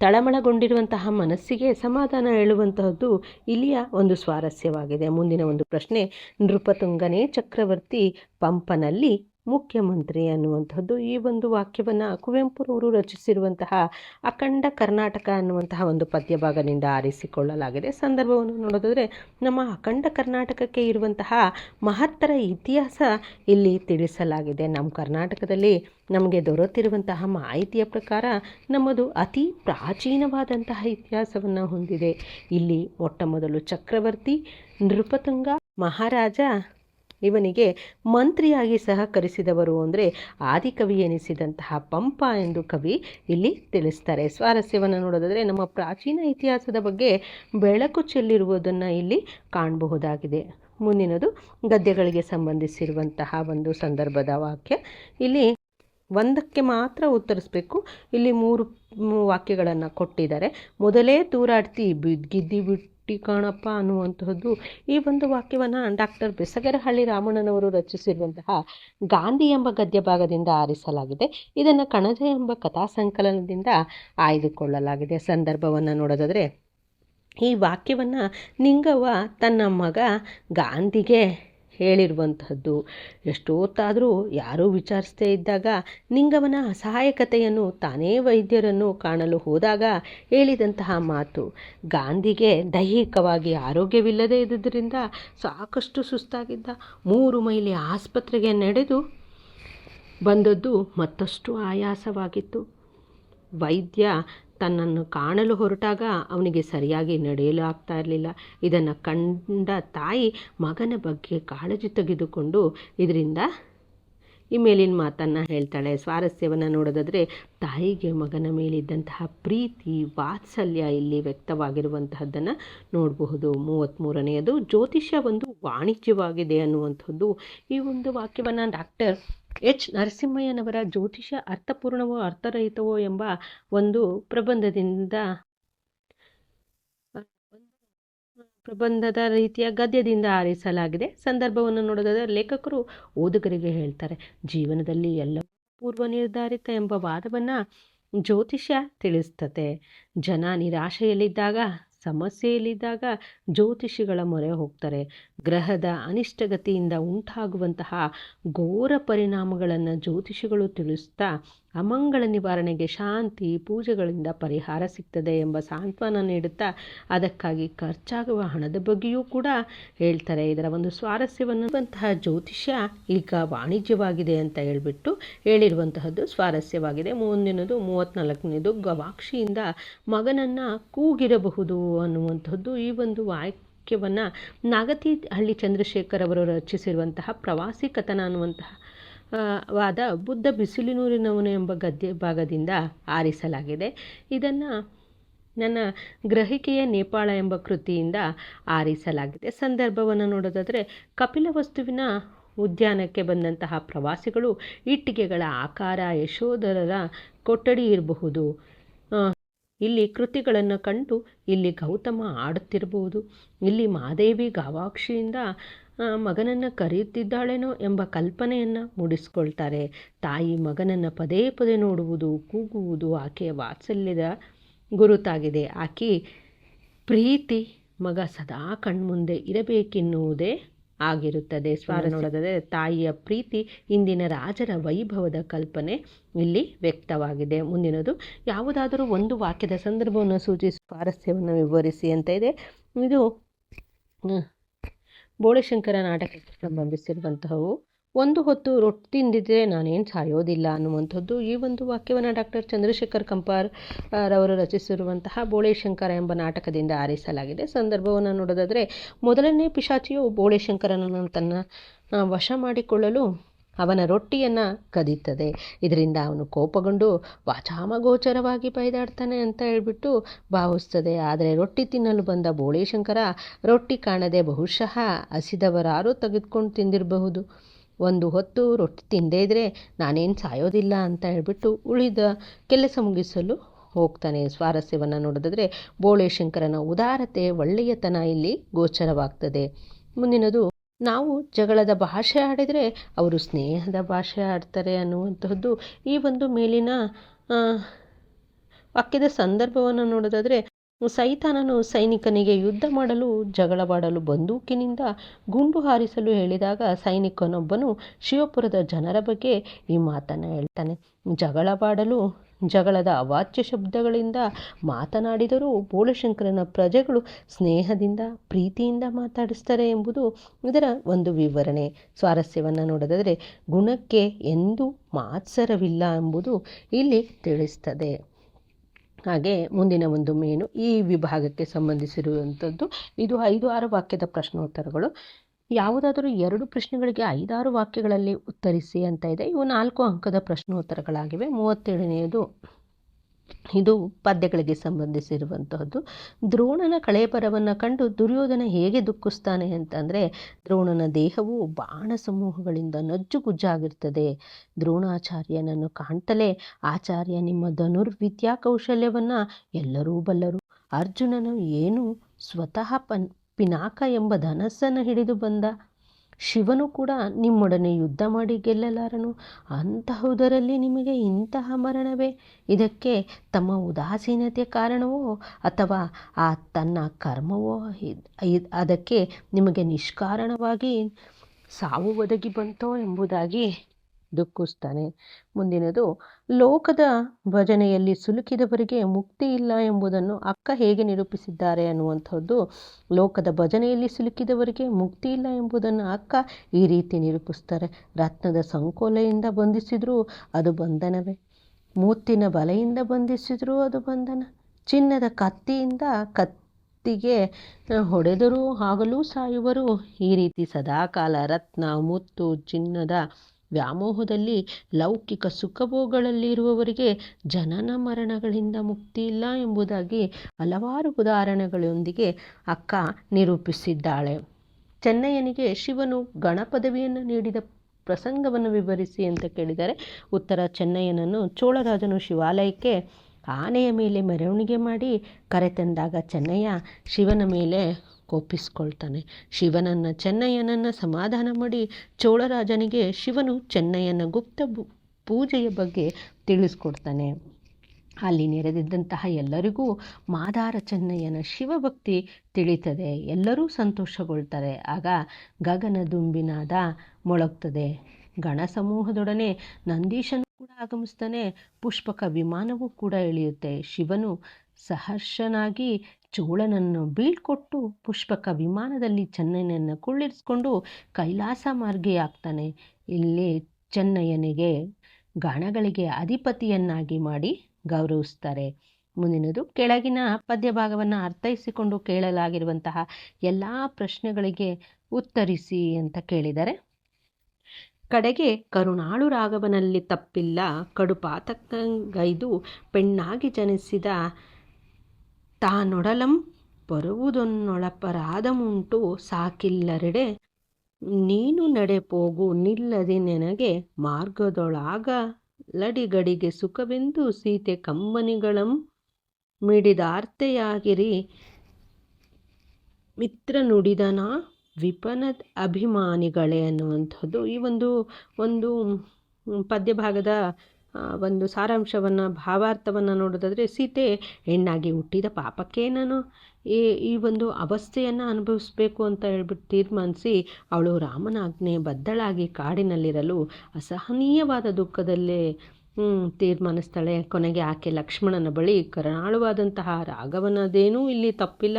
ತಳಮಳಗೊಂಡಿರುವಂತಹ ಮನಸ್ಸಿಗೆ ಸಮಾಧಾನ ಹೇಳುವಂತಹದ್ದು ಇಲ್ಲಿಯ ಒಂದು ಸ್ವಾರಸ್ಯವಾಗಿದೆ. ಮುಂದಿನ ಒಂದು ಪ್ರಶ್ನೆ ನೃಪತುಂಗನೇ ಚಕ್ರವರ್ತಿ ಪಂಪನಲ್ಲಿ ಮುಖ್ಯಮಂತ್ರಿ ಅನ್ನುವಂಥದ್ದು ಈ ಒಂದು ವಾಕ್ಯವನ್ನು ಕುವೆಂಪುರವರು ರಚಿಸಿರುವಂತಹ ಅಖಂಡ ಕರ್ನಾಟಕ ಅನ್ನುವಂತಹ ಒಂದು ಪದ್ಯಭಾಗದಿಂದ ಆರಿಸಿಕೊಳ್ಳಲಾಗಿದೆ. ಸಂದರ್ಭವನ್ನು ನೋಡೋದಾದರೆ, ನಮ್ಮ ಅಖಂಡ ಕರ್ನಾಟಕಕ್ಕೆ ಇರುವಂತಹ ಮಹತ್ತರ ಇತಿಹಾಸ ಇಲ್ಲಿ ತಿಳಿಸಲಾಗಿದೆ. ನಮ್ಮ ಕರ್ನಾಟಕದಲ್ಲಿ ನಮಗೆ ದೊರೆತಿರುವಂತಹ ಮಾಹಿತಿಯ ಪ್ರಕಾರ ನಮ್ಮದು ಅತಿ ಪ್ರಾಚೀನವಾದಂತಹ ಇತಿಹಾಸವನ್ನು ಹೊಂದಿದೆ. ಇಲ್ಲಿ ಮೊಟ್ಟ ಮೊದಲು ಚಕ್ರವರ್ತಿ, ನೃಪತುಂಗ, ಮಹಾರಾಜ ಇವನಿಗೆ ಮಂತ್ರಿಯಾಗಿ ಸಹಕರಿಸಿದವರು ಅಂದರೆ ಆದಿಕವಿ ಎನಿಸಿದಂತಹ ಪಂಪ ಎಂದು ಕವಿ ಇಲ್ಲಿ ತಿಳಿಸ್ತಾರೆ. ಸ್ವಾರಸ್ಯವನ್ನು ನೋಡೋದಾದರೆ ನಮ್ಮ ಪ್ರಾಚೀನ ಇತಿಹಾಸದ ಬಗ್ಗೆ ಬೆಳಕು ಚೆಲ್ಲಿರುವುದನ್ನು ಇಲ್ಲಿ ಕಾಣಬಹುದಾಗಿದೆ. ಮುಂದಿನದು ಗದ್ಯಗಳಿಗೆ ಸಂಬಂಧಿಸಿರುವಂತಹ ಒಂದು ಸಂದರ್ಭದ ವಾಕ್ಯ. ಇಲ್ಲಿ ಒಂದಕ್ಕೆ ಮಾತ್ರ ಉತ್ತರಿಸಬೇಕು. ಇಲ್ಲಿ ಮೂರು ವಾಕ್ಯಗಳನ್ನು ಕೊಟ್ಟಿದ್ದಾರೆ. ಮೊದಲೇ ತೂರಾಡ್ತಿ ಬಿದ್ಗಿದ್ದಿ ಬಿಟ್ಟು ಕಾಣಪ್ಪ ಅನ್ನುವಂತಹದ್ದು ಈ ಒಂದು ವಾಕ್ಯವನ್ನು ಡಾಕ್ಟರ್ ಬೆಸಗರಹಳ್ಳಿ ರಾಮಣ್ಣನವರು ರಚಿಸಿರುವಂತಹ ಗಾಂಧಿ ಎಂಬ ಗದ್ಯ ಭಾಗದಿಂದ ಆರಿಸಲಾಗಿದೆ. ಇದನ್ನು ಕಣಜ ಎಂಬ ಕಥಾ ಸಂಕಲನದಿಂದ ಆಯ್ದುಕೊಳ್ಳಲಾಗಿದೆ. ಸಂದರ್ಭವನ್ನು ನೋಡೋದಾದರೆ ಈ ವಾಕ್ಯವನ್ನು ನಿಂಗವ್ವ ತನ್ನ ಮಗ ಗಾಂಧಿಗೆ ಹೇಳಿರುವಂತಹದ್ದು. ಎಷ್ಟೊತ್ತಾದರೂ ಯಾರೂ ವಿಚಾರಿಸದೇ ಇದ್ದಾಗ ನಿಂಗವನ ಅಸಹಾಯಕತೆಯನ್ನು ತಾನೇ ವೈದ್ಯರನ್ನು ಕಾಣಲು ಹೋದಾಗ ಹೇಳಿದಂತಹ ಮಾತು. ಗಾಂಧಿಗೆ ದೈಹಿಕವಾಗಿ ಆರೋಗ್ಯವಿಲ್ಲದೆ ಇದ್ದುದರಿಂದ ಸಾಕಷ್ಟು ಸುಸ್ತಾಗಿದ್ದ ಮೂರು ಮೈಲಿ ಆಸ್ಪತ್ರೆಗೆ ನಡೆದು ಬಂದದ್ದು ಮತ್ತಷ್ಟು ಆಯಾಸವಾಗಿತ್ತು. ವೈದ್ಯ ತನ್ನನ್ನು ಕಾಣಲು ಹೊರಟಾಗ ಅವನಿಗೆ ಸರಿಯಾಗಿ ನಡೆಯಲು ಆಗ್ತಾ ಇರಲಿಲ್ಲ. ಇದನ್ನು ಕಂಡ ತಾಯಿ ಮಗನ ಬಗ್ಗೆ ಕಾಳಜಿ ತೆಗೆದುಕೊಂಡು, ಇದರಿಂದ ಈ ಮೇಲಿನ ಮಾತನ್ನು ಹೇಳ್ತಾಳೆ. ಸ್ವಾರಸ್ಯವನ್ನು ನೋಡೋದಾದರೆ, ತಾಯಿಗೆ ಮಗನ ಮೇಲಿದ್ದಂತಹ ಪ್ರೀತಿ, ವಾತ್ಸಲ್ಯ ಇಲ್ಲಿ ವ್ಯಕ್ತವಾಗಿರುವಂತಹದ್ದನ್ನು ನೋಡಬಹುದು. ಮೂವತ್ತ್ಮೂರನೆಯದು ಜ್ಯೋತಿಷ್ಯ ಒಂದು ವಾಣಿಜ್ಯವಾಗಿದೆ ಅನ್ನುವಂಥದ್ದು ಈ ಒಂದು ವಾಕ್ಯವನ್ನು ಡಾಕ್ಟರ್ ಎಚ್. ನರಸಿಂಹಯ್ಯನವರ ಜ್ಯೋತಿಷ್ಯ ಅರ್ಥಪೂರ್ಣವೋ, ಅರ್ಥರಹಿತವೋ ಎಂಬ ಒಂದು ಪ್ರಬಂಧದಿಂದ, ಪ್ರಬಂಧದ ರೀತಿಯ ಗದ್ಯದಿಂದ ಆರಿಸಲಾಗಿದೆ. ಸಂದರ್ಭವನ್ನು ನೋಡೋದಾದರೆ ಲೇಖಕರು ಓದುಗರಿಗೆ ಹೇಳ್ತಾರೆ, ಜೀವನದಲ್ಲಿ ಎಲ್ಲ ಪೂರ್ವ ನಿರ್ಧಾರಿತ ಎಂಬ ವಾದವನ್ನು ಜ್ಯೋತಿಷ್ಯ ತಿಳಿಸ್ತದೆ. ಜನ ನಿರಾಶೆಯಲ್ಲಿದ್ದಾಗ ಸಮಸ್ಯೆಯಲ್ಲಿದ್ದಾಗ ಜ್ಯೋತಿಷಿಗಳ ಮೊರೆ ಹೋಗ್ತಾರೆ. ಗ್ರಹದ ಅನಿಷ್ಟಗತಿಯಿಂದ ಉಂಟಾಗುವಂತಹ ಘೋರ ಪರಿಣಾಮಗಳನ್ನು ಜ್ಯೋತಿಷಿಗಳು ತಿಳಿಸ್ತಾ ಅಮಂಗಳ ನಿವಾರಣೆಗೆ ಶಾಂತಿ, ಪೂಜೆಗಳಿಂದ ಪರಿಹಾರ ಸಿಗ್ತದೆ ಎಂಬ ಸಾಂತ್ವನ ನೀಡುತ್ತಾ ಅದಕ್ಕಾಗಿ ಖರ್ಚಾಗುವ ಹಣದ ಬಗ್ಗೆಯೂ ಕೂಡ ಹೇಳ್ತಾರೆ. ಇದರ ಒಂದು ಸ್ವಾರಸ್ಯವನ್ನುವಂತಹ ಜ್ಯೋತಿಷ್ಯ ಈಗ ವಾಣಿಜ್ಯವಾಗಿದೆ ಅಂತ ಹೇಳಿಬಿಟ್ಟು ಹೇಳಿರುವಂತಹದ್ದು ಸ್ವಾರಸ್ಯವಾಗಿದೆ. ಮುಂದಿನದು ಮೂವತ್ತ್ನಾಲ್ಕನೇದು ಗವಾಕ್ಷಿಯಿಂದ ಮಗನನ್ನು ಕೂಗಿರಬಹುದು ಅನ್ನುವಂಥದ್ದು ಈ ಒಂದು ವಾಕ್ಯವನ್ನು ನಾಗತಿ ಹಳ್ಳಿ ಚಂದ್ರಶೇಖರ್ ಅವರು ರಚಿಸಿರುವಂತಹ ಪ್ರವಾಸಿ ಕಥನ ಅನ್ನುವಂತಹ ವಾದ ಬುದ್ಧ ಬಿಸಿಲಿನೂರಿನವನು ಎಂಬ ಗದ್ಯ ಭಾಗದಿಂದ ಆರಿಸಲಾಗಿದೆ. ಇದನ್ನು ನನ್ನ ಗ್ರಹಿಕೆಯ ನೇಪಾಳ ಎಂಬ ಕೃತಿಯಿಂದ ಆರಿಸಲಾಗಿದೆ. ಸಂದರ್ಭವನ್ನು ನೋಡೋದಾದರೆ, ಕಪಿಲ ವಸ್ತುವಿನ ಉದ್ಯಾನಕ್ಕೆ ಬಂದಂತಹ ಪ್ರವಾಸಿಗಳು ಇಟ್ಟಿಗೆಗಳ ಆಕಾರ, ಯಶೋಧರರ ಕೊಠಡಿ ಇರಬಹುದು. ಇಲ್ಲಿ ಕೃತಿಗಳನ್ನು ಕಂಡು ಇಲ್ಲಿ ಗೌತಮ ಆಡುತ್ತಿರಬಹುದು. ಇಲ್ಲಿ ಮಾದೇವಿ ಗಾವಾಕ್ಷಿಯಿಂದ ಮಗನನ್ನು ಕರೆಯುತ್ತಿದ್ದಾಳೇನೋ ಎಂಬ ಕಲ್ಪನೆಯನ್ನು ಮೂಡಿಸ್ಕೊಳ್ತಾರೆ. ತಾಯಿ ಮಗನನ್ನು ಪದೇ ಪದೇ ನೋಡುವುದು, ಕೂಗುವುದು ಆಕೆಯ ವಾತ್ಸಲ್ಯದ ಗುರುತಾಗಿದೆ. ಆಕೆ ಪ್ರೀತಿ ಮಗ ಸದಾ ಕಣ್ಮುಂದೆ ಇರಬೇಕೆನ್ನುವುದೇ ಆಗಿರುತ್ತದೆ. ನೋಡಿದರೆ ತಾಯಿಯ ಪ್ರೀತಿ ಇಂದಿನ ರಾಜರ ವೈಭವದ ಕಲ್ಪನೆ ಇಲ್ಲಿ ವ್ಯಕ್ತವಾಗಿದೆ. ಮುಂದಿನದು, ಯಾವುದಾದರೂ ಒಂದು ವಾಕ್ಯದ ಸಂದರ್ಭವನ್ನು ಸೂಚಿಸಿ, ಸ್ವಾರಸ್ಯವನ್ನು ವಿವರಿಸಿ ಅಂತ ಇದೆ. ಇದು ಬೋಳಶಂಕರ ನಾಟಕಕ್ಕೆ ಸಂಬಂಧಿಸಿರುವಂತಹವು ಒಂದು ಹೊತ್ತು ರೊಟ್ಟಿ ತಿಂದಿದ್ರೆ ನಾನೇನು ಸಾಯೋದಿಲ್ಲ ಅನ್ನುವಂಥದ್ದು ಈ ಒಂದು ವಾಕ್ಯವನ್ನು ಡಾಕ್ಟರ್ ಚಂದ್ರಶೇಖರ್ ಕಂಪಾರ್ ರವರು ರಚಿಸಿರುವಂತಹ ಬೋಳೆಶಂಕರ ಎಂಬ ನಾಟಕದಿಂದ ಆರಿಸಲಾಗಿದೆ. ಸಂದರ್ಭವನ್ನು ನೋಡೋದಾದರೆ, ಮೊದಲನೇ ಪಿಶಾಚಿಯು ಬೋಳೆಶಂಕರನನ್ನು ತನ್ನ ವಶ ಮಾಡಿಕೊಳ್ಳಲು ಅವನ ರೊಟ್ಟಿಯನ್ನು ಕದೀತದೆ. ಇದರಿಂದ ಅವನು ಕೋಪಗೊಂಡು ವಾಚಾಮಗೋಚರವಾಗಿ ಬೈದಾಡ್ತಾನೆ ಅಂತ ಹೇಳ್ಬಿಟ್ಟು ಭಾವಿಸ್ತದೆ. ಆದರೆ ರೊಟ್ಟಿ ತಿನ್ನಲು ಬಂದ ಬೋಳೇಶಂಕರ ರೊಟ್ಟಿ ಕಾಣದೆ ಬಹುಶಃ ಹಸಿದವರಾರು ತೆಗೆದುಕೊಂಡು ತಿಂದಿರಬಹುದು. ಒಂದು ಹೊತ್ತು ರೊಟ್ಟಿ ತಿಂದೇ ಇದ್ದರೆ ನಾನೇನು ಸಾಯೋದಿಲ್ಲ ಅಂತ ಹೇಳ್ಬಿಟ್ಟು ಉಳಿದ ಕೆಲಸ ಮುಗಿಸಲು ಹೋಗ್ತಾನೆ. ಸ್ವಾರಸ್ಯವನ್ನು ನೋಡಿದ್ರೆ ಬೋಳೇಶಂಕರನ ಉದಾರತೆ, ಒಳ್ಳೆಯತನ ಇಲ್ಲಿ ಗೋಚರವಾಗ್ತದೆ. ಮುಂದಿನದು ನಾವು ಜಗಳದ ಭಾಷೆ ಆಡಿದರೆ ಅವರು ಸ್ನೇಹದ ಭಾಷೆ ಆಡ್ತಾರೆ ಅನ್ನುವಂತಹದ್ದು ಈ ಒಂದು ಮೇಲಿನ ವಾಕ್ಯದ ಸಂದರ್ಭವನ್ನು ನೋಡೋದಾದರೆ, ಸೈತಾನನು ಸೈನಿಕನಿಗೆ ಯುದ್ಧ ಮಾಡಲು, ಜಗಳವಾಡಲು ಬಂದೂಕಿನಿಂದ ಗುಂಡು ಹಾರಿಸಲು ಹೇಳಿದಾಗ ಸೈನಿಕನೊಬ್ಬನು ಶಿವಪುರದ ಜನರ ಬಗ್ಗೆ ಈ ಮಾತನ್ನು ಹೇಳ್ತಾನೆ. ಜಗಳವಾಡಲು ಜಗಳದ ಅವಾಚ್ಯ ಶಬ್ದಗಳಿಂದ ಮಾತನಾಡಿದರೂ ಬೋಳಶಂಕರನ ಪ್ರಜೆಗಳು ಸ್ನೇಹದಿಂದ, ಪ್ರೀತಿಯಿಂದ ಮಾತಾಡಿಸ್ತಾರೆ ಎಂಬುದು ಇದರ ಒಂದು ವಿವರಣೆ. ಸ್ವಾರಸ್ಯವನ್ನು ನೋಡೋದಾದರೆ ಗುಣಕ್ಕೆ ಎಂದೂ ಮಾತ್ಸರವಿಲ್ಲ ಎಂಬುದು ಇಲ್ಲಿ ತಿಳಿಸ್ತದೆ. ಹಾಗೆ ಮುಂದಿನ ಒಂದು ಮೇನು ಈ ವಿಭಾಗಕ್ಕೆ ಸಂಬಂಧಿಸಿರುವಂಥದ್ದು. ಇದು ಐದು ಆರು ವಾಕ್ಯದ ಪ್ರಶ್ನೋತ್ತರಗಳು. ಯಾವುದಾದರೂ ಎರಡು ಪ್ರಶ್ನೆಗಳಿಗೆ ಐದಾರು ವಾಕ್ಯಗಳಲ್ಲಿ ಉತ್ತರಿಸಿ ಅಂತ ಇದೆ. ಇವು ನಾಲ್ಕು ಅಂಕದ ಪ್ರಶ್ನೋತ್ತರಗಳಾಗಿವೆ. ಮೂವತ್ತೇಳನೆಯದು, ಇದು ಪದ್ಯಗಳಿಗೆ ಸಂಬಂಧಿಸಿರುವಂತಹದ್ದು. ದ್ರೋಣನ ಕಳೆಬರವನ್ನು ಕಂಡು ದುರ್ಯೋಧನ ಹೇಗೆ ದುಃಖಿಸ್ತಾನೆ ಅಂತಂದರೆ, ದ್ರೋಣನ ದೇಹವು ಬಾಣ ಸಮೂಹಗಳಿಂದ ನಜ್ಜುಗುಜ್ಜಾಗಿರ್ತದೆ. ದ್ರೋಣಾಚಾರ್ಯನನ್ನು ಕಾಣ್ತಲೇ ಆಚಾರ್ಯ ನಿಮ್ಮ ಧನುರ್ವಿದ್ಯಾ ಕೌಶಲ್ಯವನ್ನು ಎಲ್ಲರೂ ಬಲ್ಲರು. ಅರ್ಜುನನು ಏನು ಸ್ವತಃ ಪನ್ ಪಿನಾಕ ಎಂಬ ಧನಸ್ಸನ್ನು ಹಿಡಿದು ಬಂದ ಶಿವನು ಕೂಡ ನಿಮ್ಮೊಡನೆ ಯುದ್ಧ ಮಾಡಿ ಗೆಲ್ಲಲಾರನು. ಅಂತಹುದರಲ್ಲಿ ನಿಮಗೆ ಇಂತಹ ಮರಣವೇ? ಇದಕ್ಕೆ ತಮ್ಮ ಉದಾಸೀನತೆ ಕಾರಣವೋ ಅಥವಾ ಆ ತನ್ನ ಕರ್ಮವೋ? ಅದಕ್ಕೆ ನಿಮಗೆ ನಿಷ್ಕಾರಣವಾಗಿ ಸಾವು ಒದಗಿ ಬಂತೋ ಎಂಬುದಾಗಿ ದುಃಖಿಸ್ತಾನೆ ಮುಂದಿನದು ಲೋಕದ ಭಜನೆಯಲ್ಲಿ ಸಿಲುಕಿದವರಿಗೆ ಮುಕ್ತಿ ಇಲ್ಲ ಎಂಬುದನ್ನು ಅಕ್ಕ ಹೇಗೆ ನಿರೂಪಿಸಿದ್ದಾರೆ ಅನ್ನುವಂಥದ್ದು, ಲೋಕದ ಭಜನೆಯಲ್ಲಿ ಸಿಲುಕಿದವರಿಗೆ ಮುಕ್ತಿ ಇಲ್ಲ ಎಂಬುದನ್ನು ಅಕ್ಕ ಈ ರೀತಿ ನಿರೂಪಿಸ್ತಾರೆ. ರತ್ನದ ಸಂಕೋಲೆಯಿಂದ ಬಂಧಿಸಿದರೂ ಅದು ಬಂಧನವೇ. ಮೂತಿನ ಬಲೆಯಿಂದ ಬಂಧಿಸಿದರೂ ಅದು ಬಂಧನ. ಚಿನ್ನದ ಕತ್ತಿಯಿಂದ ಕತ್ತಿಗೆ ಹೊಡೆದರೂ ಆಗಲೂ ಸಾಯುವರು. ಈ ರೀತಿ ಸದಾಕಾಲ ರತ್ನ, ಮುತ್ತು, ಚಿನ್ನದ ವ್ಯಾಮೋಹದಲ್ಲಿ ಲೌಕಿಕ ಸುಖಭೋಗಗಳಲ್ಲಿರುವವರಿಗೆ ಜನನ ಮರಣಗಳಿಂದ ಮುಕ್ತಿ ಇಲ್ಲ ಎಂಬುದಾಗಿ ಹಲವಾರು ಉದಾಹರಣೆಗಳೊಂದಿಗೆ ಅಕ್ಕ ನಿರೂಪಿಸಿದ್ದಾಳೆ. ಚೆನ್ನಯ್ಯನಿಗೆ ಶಿವನು ಗಣಪದವಿಯನ್ನು ನೀಡಿದ ಪ್ರಸಂಗವನ್ನು ವಿವರಿಸಿ ಅಂತ ಕೇಳಿದರೆ ಉತ್ತರ ಚೆನ್ನಯ್ಯನನ್ನು ಚೋಳರಾಜನು ಶಿವಾಲಯಕ್ಕೆ ಆನೆಯ ಮೇಲೆ ಮೆರವಣಿಗೆ ಮಾಡಿ ಕರೆತಂದಾಗ ಚೆನ್ನಯ್ಯ ಶಿವನ ಮೇಲೆ ಕೋಪಿಸ್ಕೊಳ್ತಾನೆ. ಶಿವನನ್ನು, ಚೆನ್ನಯ್ಯನನ್ನು ಸಮಾಧಾನ ಮಾಡಿ ಚೋಳರಾಜನಿಗೆ ಶಿವನು ಚೆನ್ನಯ್ಯನ ಗುಪ್ತ ಪೂಜೆಯ ಬಗ್ಗೆ ತಿಳಿಸ್ಕೊಡ್ತಾನೆ. ಅಲ್ಲಿ ನೆರೆದಿದ್ದಂತಹ ಎಲ್ಲರಿಗೂ ಮಾದಾರ ಚೆನ್ನಯ್ಯನ ಶಿವಭಕ್ತಿ ತಿಳಿತದೆ. ಎಲ್ಲರೂ ಸಂತೋಷಗೊಳ್ತಾರೆ. ಆಗ ಗಗನ ದುಂಬಿನಾದ ಮೊಳಗ್ತದೆ. ಗಣ ಸಮೂಹದೊಡನೆ ನಂದೀಶನು ಕೂಡ ಆಗಮಿಸ್ತಾನೆ. ಪುಷ್ಪಕ ವಿಮಾನವೂ ಕೂಡ ಇಳಿಯುತ್ತೆ. ಶಿವನು ಸಹರ್ಷನಾಗಿ ಚೋಳನನ್ನು ಬೀಳ್ಕೊಟ್ಟು ಪುಷ್ಪಕ ವಿಮಾನದಲ್ಲಿ ಚೆನ್ನಯ್ಯನನ್ನು ಕುಳ್ಳಿರಿಸ್ಕೊಂಡು ಕೈಲಾಸ ಮಾರ್ಗೆ ಆಗ್ತಾನೆ. ಇಲ್ಲಿ ಚೆನ್ನಯ್ಯನಿಗೆ ಗಣಗಳಿಗೆ ಅಧಿಪತಿಯನ್ನಾಗಿ ಮಾಡಿ ಗೌರವಿಸ್ತಾರೆ. ಮುಂದಿನದು, ಕೆಳಗಿನ ಪದ್ಯ ಭಾಗವನ್ನು ಅರ್ಥೈಸಿಕೊಂಡು ಕೇಳಲಾಗಿರುವಂತಹ ಎಲ್ಲ ಪ್ರಶ್ನೆಗಳಿಗೆ ಉತ್ತರಿಸಿ ಅಂತ ಕೇಳಿದರೆ, ಕಡೆಗೆ ಕರುಣಾಳು ರಾಘವನಲ್ಲಿ ತಪ್ಪಿಲ್ಲ ಕಡುಪಾತಕ್ಕೈದು ಪೆಣ್ಣಾಗಿ ಜನಿಸಿದ ತಾನೊಡಲಂ ಬರುವುದೊನ್ನೊಳಪರಾಧಮುಂಟು ಸಾಕಿಲ್ಲರೆಡೆ. ನೀನು ನಡೆಪೋಗು ನಿಲ್ಲದೆ ನನಗೆ ಮಾರ್ಗದೊಳಾಗ ಲಡಿಗಡಿಗೆ ಸುಖವೆಂದು ಸೀತೆ ಕಂಬನಿಗಳಂ ಮಿಡಿದಾರ್ತೆಯಾಗಿರಿ. ಮಿತ್ರ ನುಡಿದನ ವಿಪನದ್ ಅಭಿಮಾನಿಗಳೇ ಅನ್ನುವಂಥದ್ದು ಈ ಒಂದು ಒಂದು ಪದ್ಯ ಭಾಗದ ಒಂದು ಸಾರಾಂಶವನ್ನು, ಭಾವಾರ್ಥವನ್ನು ನೋಡೋದಾದರೆ ಸೀತೆ ಹೆಣ್ಣಾಗಿ ಹುಟ್ಟಿದ ಪಾಪಕ್ಕೆ ನಾನು ಈ ಈ ಒಂದು ಅವಸ್ಥೆಯನ್ನು ಅನುಭವಿಸಬೇಕು ಅಂತ ಹೇಳ್ಬಿಟ್ಟು ತೀರ್ಮಾನಿಸಿ ಅವಳು ರಾಮನಾಜ್ಞೆ ಬದ್ದಳಾಗಿ ಕಾಡಿನಲ್ಲಿರಲು ಅಸಹನೀಯವಾದ ದುಃಖದಲ್ಲೇ ತೀರ್ಮಾನಿಸ್ತಾಳೆ ಕೊನೆಗೆ ಆಕೆ ಲಕ್ಷ್ಮಣನ ಬಳಿ ಕರಾಳುವಾದಂತಹ ರಾಘವನದೇನೂ ಇಲ್ಲಿ ತಪ್ಪಿಲ್ಲ.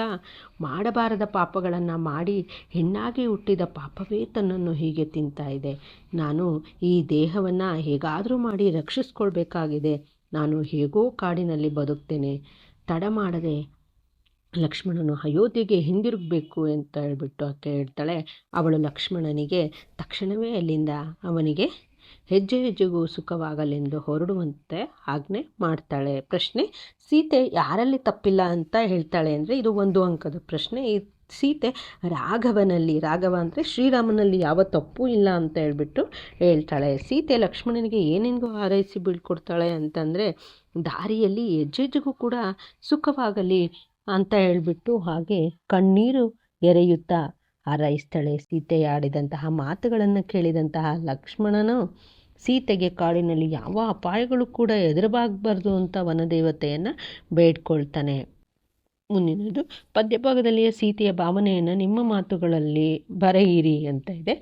ಮಾಡಬಾರದ ಪಾಪಗಳನ್ನು ಮಾಡಿ ಹೆಣ್ಣಾಗಿ ಹುಟ್ಟಿದ ಪಾಪವೇ ತನ್ನನ್ನು ಹೀಗೆ ತಿಂತಾ ಇದೆ. ನಾನು ಈ ದೇಹವನ್ನು ಹೇಗಾದರೂ ಮಾಡಿ ರಕ್ಷಿಸ್ಕೊಳ್ಬೇಕಾಗಿದೆ. ನಾನು ಹೇಗೋ ಕಾಡಿನಲ್ಲಿ ಬದುಕ್ತೇನೆ. ತಡ ಮಾಡದೆ ಲಕ್ಷ್ಮಣನು ಅಯೋಧ್ಯೆಗೆ ಹಿಂದಿರುಗಬೇಕು ಅಂತ ಹೇಳ್ಬಿಟ್ಟು ಆಕೆ ಹೇಳ್ತಾಳೆ. ಅವಳು ಲಕ್ಷ್ಮಣನಿಗೆ ತಕ್ಷಣವೇ ಅಲ್ಲಿಂದ ಅವನಿಗೆ ಹೆಜ್ಜೆ ಹೆಜ್ಜೆಗೂ ಸುಖವಾಗಲೆಂದು ಹೊರಡುವಂತೆ ಆಜ್ಞೆ ಮಾಡ್ತಾಳೆ. ಪ್ರಶ್ನೆ, ಸೀತೆ ಯಾರಲ್ಲಿ ತಪ್ಪಿಲ್ಲ ಅಂತ ಹೇಳ್ತಾಳೆ ಅಂದರೆ ಇದು ಒಂದು ಅಂಕದ ಪ್ರಶ್ನೆ. ಈ ಸೀತೆ ರಾಘವನಲ್ಲಿ, ರಾಘವ ಅಂದರೆ ಶ್ರೀರಾಮನಲ್ಲಿ ಯಾವ ತಪ್ಪು ಇಲ್ಲ ಅಂತ ಹೇಳ್ಬಿಟ್ಟು ಹೇಳ್ತಾಳೆ. ಸೀತೆ ಲಕ್ಷ್ಮಣನಿಗೆ ಏನೇನಿಗೂ ಹಾರೈಸಿ ಬೀಳ್ಕೊಡ್ತಾಳೆ ಅಂತಂದರೆ ದಾರಿಯಲ್ಲಿ ಹೆಜ್ಜೆಜ್ಜೆಗೂ ಕೂಡ ಸುಖವಾಗಲಿ ಅಂತ ಹೇಳಿಬಿಟ್ಟು ಹಾಗೆ ಕಣ್ಣೀರು ಎರೆಯುತ್ತಾ ಹಾರೈಸ್ತಾಳೆ ಸೀತೆ ಸೀತೆಯಾಡಿದಂತಹ ಮಾತುಗಳನ್ನು ಕೇಳಿದಂತಹ ಲಕ್ಷ್ಮಣನು ಸೀತೆಗೆ ಕಾಡಿನಲ್ಲಿ ಯಾವ ಅಪಾಯಗಳು ಕೂಡ ಎದುರಬಾಗಬಾರ್ದು ಅಂತ ವನದೇವತೆಯನ್ನು ಬೇಡ್ಕೊಳ್ತಾನೆ. ಮುಂದಿನದು, ಪದ್ಯಭಾಗದಲ್ಲಿಯ ಸೀತೆಯ ಭಾವನೆಯನ್ನು ನಿಮ್ಮ ಮಾತುಗಳಲ್ಲಿ ಬರೆಯಿರಿ ಅಂತ ಇದೆ.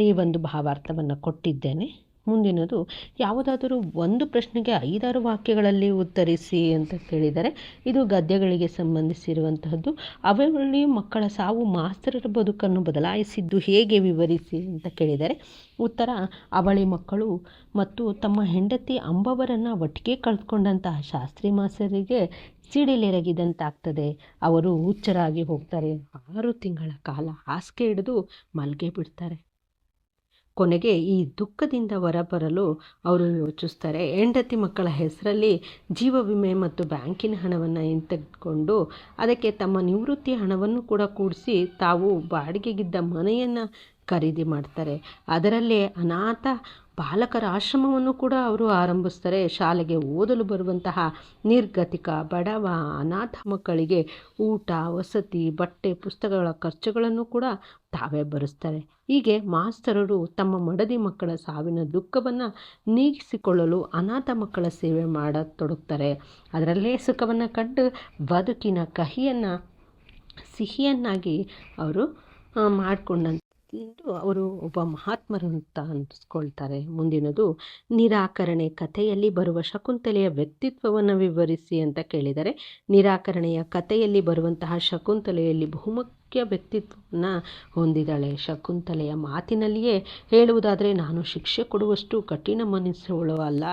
ಈ ಒಂದು ಭಾವಾರ್ಥವನ್ನು ಕೊಟ್ಟಿದ್ದೇನೆ. ಮುಂದಿನದು, ಯಾವುದಾದರೂ ಒಂದು ಪ್ರಶ್ನೆಗೆ ಐದಾರು ವಾಕ್ಯಗಳಲ್ಲಿ ಉತ್ತರಿಸಿ ಅಂತ ಕೇಳಿದರೆ, ಇದು ಗದ್ಯಗಳಿಗೆ ಸಂಬಂಧಿಸಿರುವಂತಹದ್ದು. ಅವಳಿ ಮಕ್ಕಳ ಸಾವು ಮಾಸ್ತರರ ಬದುಕನ್ನು ಬದಲಾಯಿಸಿದ್ದು ಹೇಗೆ ವಿವರಿಸಿ ಅಂತ ಕೇಳಿದರೆ, ಉತ್ತರ, ಅವಳಿ ಮಕ್ಕಳು ಮತ್ತು ತಮ್ಮ ಹೆಂಡತಿ ಅಂಬವರನ್ನು ಒಟ್ಟಿಗೆ ಕಳೆದುಕೊಂಡಂತಹ ಶಾಸ್ತ್ರಿ ಮಾಸ್ತರಿಗೆ ಸಿಡಿಲೆರಗಿದಂತಾಗ್ತದೆ. ಅವರು ಹುಚ್ಚರಾಗಿ ಹೋಗ್ತಾರೆ. ಆರು ತಿಂಗಳ ಕಾಲ ಹಾಸಿಗೆ ಹಿಡಿದು ಮಲ್ಗೆ ಬಿಡ್ತಾರೆ. ಕೊನೆಗೆ ಈ ದುಃಖದಿಂದ ಹೊರಬರಲು ಅವರು ಯೋಚಿಸ್ತಾರೆ. ಹೆಂಡತಿ ಮಕ್ಕಳ ಹೆಸರಲ್ಲಿ ಜೀವ ವಿಮೆ ಮತ್ತು ಬ್ಯಾಂಕಿನ ಹಣವನ್ನು ಹಿಂತೆಗೆದುಕೊಂಡು ಅದಕ್ಕೆ ತಮ್ಮ ನಿವೃತ್ತಿ ಹಣವನ್ನು ಕೂಡ ಕೂಡಿಸಿ ತಾವು ಬಾಡಿಗೆಗಿದ್ದ ಮನೆಯನ್ನು ಖರೀದಿ ಮಾಡ್ತಾರೆ. ಅದರಲ್ಲೇ ಅನಾಥ ಬಾಲಕರ ಆಶ್ರಮವನ್ನು ಕೂಡ ಅವರು ಆರಂಭಿಸ್ತಾರೆ. ಶಾಲೆಗೆ ಓದಲು ಬರುವಂತಹ ನಿರ್ಗತಿಕ, ಬಡವ, ಅನಾಥ ಮಕ್ಕಳಿಗೆ ಊಟ, ವಸತಿ, ಬಟ್ಟೆ, ಪುಸ್ತಕಗಳ ಖರ್ಚುಗಳನ್ನು ಕೂಡ ತಾವೇ ಭರಿಸ್ತಾರೆ. ಹೀಗೆ ಮಾಸ್ತರರು ತಮ್ಮ ಮಡದಿ ಮಕ್ಕಳ ಸಾವಿನ ದುಃಖವನ್ನು ನೀಗಿಸಿಕೊಳ್ಳಲು ಅನಾಥ ಮಕ್ಕಳ ಸೇವೆ ಮಾಡತೊಡಗ್ತಾರೆ. ಅದರಲ್ಲೇ ಸುಖವನ್ನು ಕಂಡು ಬದುಕಿನ ಕಹಿಯನ್ನು, ಸಿಹಿಯನ್ನಾಗಿ ಅವರು ಮಾಡಿಕೊಂಡಂಥ ಅವರು ಒಬ್ಬ ಮಹಾತ್ಮರು ಅಂತ ಅನಿಸ್ಕೊಳ್ತಾರೆ. ಮುಂದಿನದು, ನಿರಾಕರಣೆ ಕಥೆಯಲ್ಲಿ ಬರುವ ಶಕುಂತಲೆಯ ವ್ಯಕ್ತಿತ್ವವನ್ನು ವಿವರಿಸಿ ಅಂತ ಕೇಳಿದರೆ, ನಿರಾಕರಣೆಯ ಕಥೆಯಲ್ಲಿ ಬರುವಂತಹ ಶಕುಂತಲೆಯಲ್ಲಿ ಬಹುಮುಖ್ಯ ವ್ಯಕ್ತಿತ್ವವನ್ನು ಹೊಂದಿದ್ದಾಳೆ ಶಕುಂತಲೆಯ ಮಾತಿನಲ್ಲಿಯೇ ಹೇಳುವುದಾದರೆ, ನಾನು ಶಿಕ್ಷೆ ಕೊಡುವಷ್ಟು ಕಠಿಣ ಮನಸ್ಸುಗಳು ಅಲ್ಲ,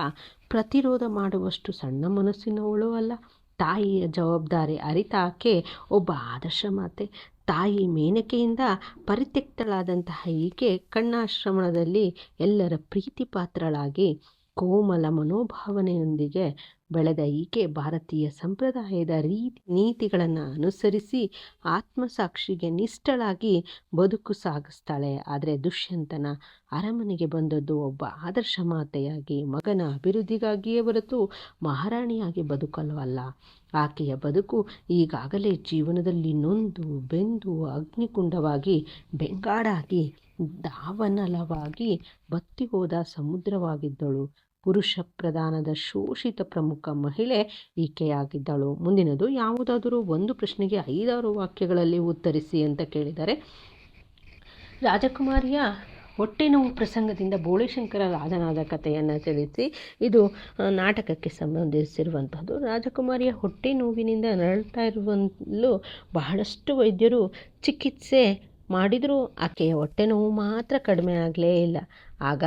ಪ್ರತಿರೋಧ ಮಾಡುವಷ್ಟು ಸಣ್ಣ ಮನಸ್ಸಿನವಳು ಅಲ್ಲ. ತಾಯಿಯ ಜವಾಬ್ದಾರಿ ಅರಿತ ಆಕೆ ಒಬ್ಬ ಆದರ್ಶ ಮಾತೆ. ತಾಯಿ ಮೇನಕೆಯಿಂದ ಪರಿತ್ಯಕ್ತಳಾದಂತಹ ಈಕೆ ಕಣ್ಣಾಶ್ರಮದಲ್ಲಿ ಎಲ್ಲರ ಪ್ರೀತಿ ಪಾತ್ರಳಾಗಿ ಕೋಮಲ ಮನೋಭಾವನೆಯೊಂದಿಗೆ ಬೆಳೆದ ಈಕೆ ಭಾರತೀಯ ಸಂಪ್ರದಾಯದ ರೀತಿ ನೀತಿಗಳನ್ನು ಅನುಸರಿಸಿ ಆತ್ಮಸಾಕ್ಷಿಗೆ ನಿಷ್ಠಳಾಗಿ ಬದುಕು ಸಾಗಿಸ್ತಾಳೆ. ಆದರೆ ದುಷ್ಯಂತನ ಅರಮನೆಗೆ ಬಂದದ್ದು ಒಬ್ಬ ಆದರ್ಶ ಮಾತೆಯಾಗಿ ಮಗನ ಅಭಿವೃದ್ಧಿಗಾಗಿಯೇ ಹೊರತು ಮಹಾರಾಣಿಯಾಗಿ ಬದುಕಲ್ವಲ್ಲ. ಆಕೆಯ ಬದುಕು ಈಗಾಗಲೇ ಜೀವನದಲ್ಲಿ ನೊಂದು, ಬೆಂದು, ಅಗ್ನಿಕುಂಡವಾಗಿ, ಬೆಂಗಾಡಾಗಿ ದಾವನಲವಾಗಿ ಬತ್ತಿ ಹೋದ ಸಮುದ್ರವಾಗಿದ್ದಳು. ಪುರುಷ ಪ್ರಧಾನದ ಶೋಷಿತ ಪ್ರಮುಖ ಮಹಿಳೆ ಈಕೆಯಾಗಿದ್ದಳು. ಮುಂದಿನದು, ಯಾವುದಾದರೂ ಒಂದು ಪ್ರಶ್ನೆಗೆ ಐದಾರು ವಾಕ್ಯಗಳಲ್ಲಿ ಉತ್ತರಿಸಿ ಅಂತ ಕೇಳಿದರೆ, ರಾಜಕುಮಾರಿಯ ಹೊಟ್ಟೆ ನೋವು ಪ್ರಸಂಗದಿಂದ ಬೋಳಿಶಂಕರ ರಾಜನಾದ ಕಥೆಯನ್ನು ತಿಳಿಸಿ, ಇದು ನಾಟಕಕ್ಕೆ ಸಂಬಂಧಿಸಿರುವಂಥದ್ದು ರಾಜಕುಮಾರಿಯ ಹೊಟ್ಟೆ ನೋವಿನಿಂದ ನರಳ್ತಾ ಇರುವಲ್ಲೂ ಬಹಳಷ್ಟು ವೈದ್ಯರು ಚಿಕಿತ್ಸೆ ಮಾಡಿದರೂ ಆಕೆಯ ಹೊಟ್ಟೆ ನೋವು ಮಾತ್ರ ಕಡಿಮೆ ಆಗಲೇ ಇಲ್ಲ. ಆಗ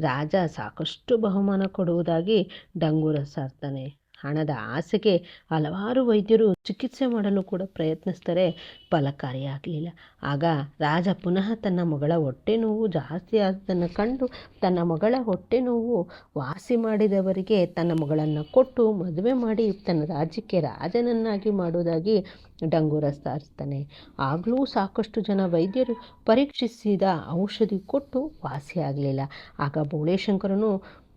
ರಾಜ ಸಾಕಷ್ಟು ಬಹುಮಾನ ಕೊಡುವುದಾಗಿ ಡಂಗೂರ ಸಾರ್ತಾನೆ ಹಣದ ಆಸೆಗೆ ಹಲವಾರು ವೈದ್ಯರು ಚಿಕಿತ್ಸೆ ಮಾಡಲು ಕೂಡ ಪ್ರಯತ್ನಿಸ್ತಾರೆ ಫಲಕಾರಿಯಾಗಲಿಲ್ಲ. ಆಗ ರಾಜ ಪುನಃ ತನ್ನ ಮಗಳ ಹೊಟ್ಟೆ ನೋವು ಜಾಸ್ತಿ ಆದದನ್ನು ಕಂಡು ತನ್ನ ಮಗಳ ಹೊಟ್ಟೆ ನೋವು ವಾಸಿ ಮಾಡಿದವರಿಗೆ ತನ್ನ ಮಗಳನ್ನು ಕೊಟ್ಟು ಮದುವೆ ಮಾಡಿ ತನ್ನ ರಾಜ್ಯಕ್ಕೆ ರಾಜನನ್ನಾಗಿ ಮಾಡುವುದಾಗಿ ಡಂಗೂರ ಸಾರಿಸ್ತಾನೆ. ಆಗಲೂ ಸಾಕಷ್ಟು ಜನ ವೈದ್ಯರು ಪರೀಕ್ಷಿಸಿದ ಔಷಧಿ ಕೊಟ್ಟು ವಾಸಿಯಾಗಲಿಲ್ಲ. ಆಗ ಬೋಳೇಶಂಕರನು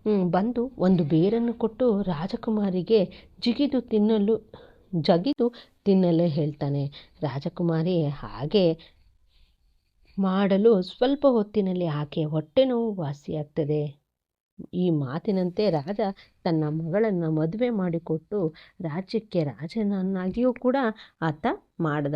ಬಂದು ಒಂದು ಬೇರನ್ನು ಕೊಟ್ಟು ರಾಜಕುಮಾರಿಗೆ ಜಿಗಿದು ತಿನ್ನಲು, ಜಗಿದು ತಿನ್ನಲೇ ಹೇಳ್ತಾನೆ. ರಾಜಕುಮಾರಿ ಹಾಗೆ ಮಾಡಲು ಸ್ವಲ್ಪ ಹೊತ್ತಿನಲ್ಲಿ ಆಕೆ ಹೊಟ್ಟೆ ನೋವು ವಾಸಿಯಾಗ್ತದೆ. ಈ ಮಾತಿನಂತೆ ರಾಜ ತನ್ನ ಮಗಳನ್ನು ಮದುವೆ ಮಾಡಿಕೊಟ್ಟು ರಾಜ್ಯಕ್ಕೆ ರಾಜನನ್ನಾಗಿಯೂ ಕೂಡ ಆತ ಮಾಡ್ದ.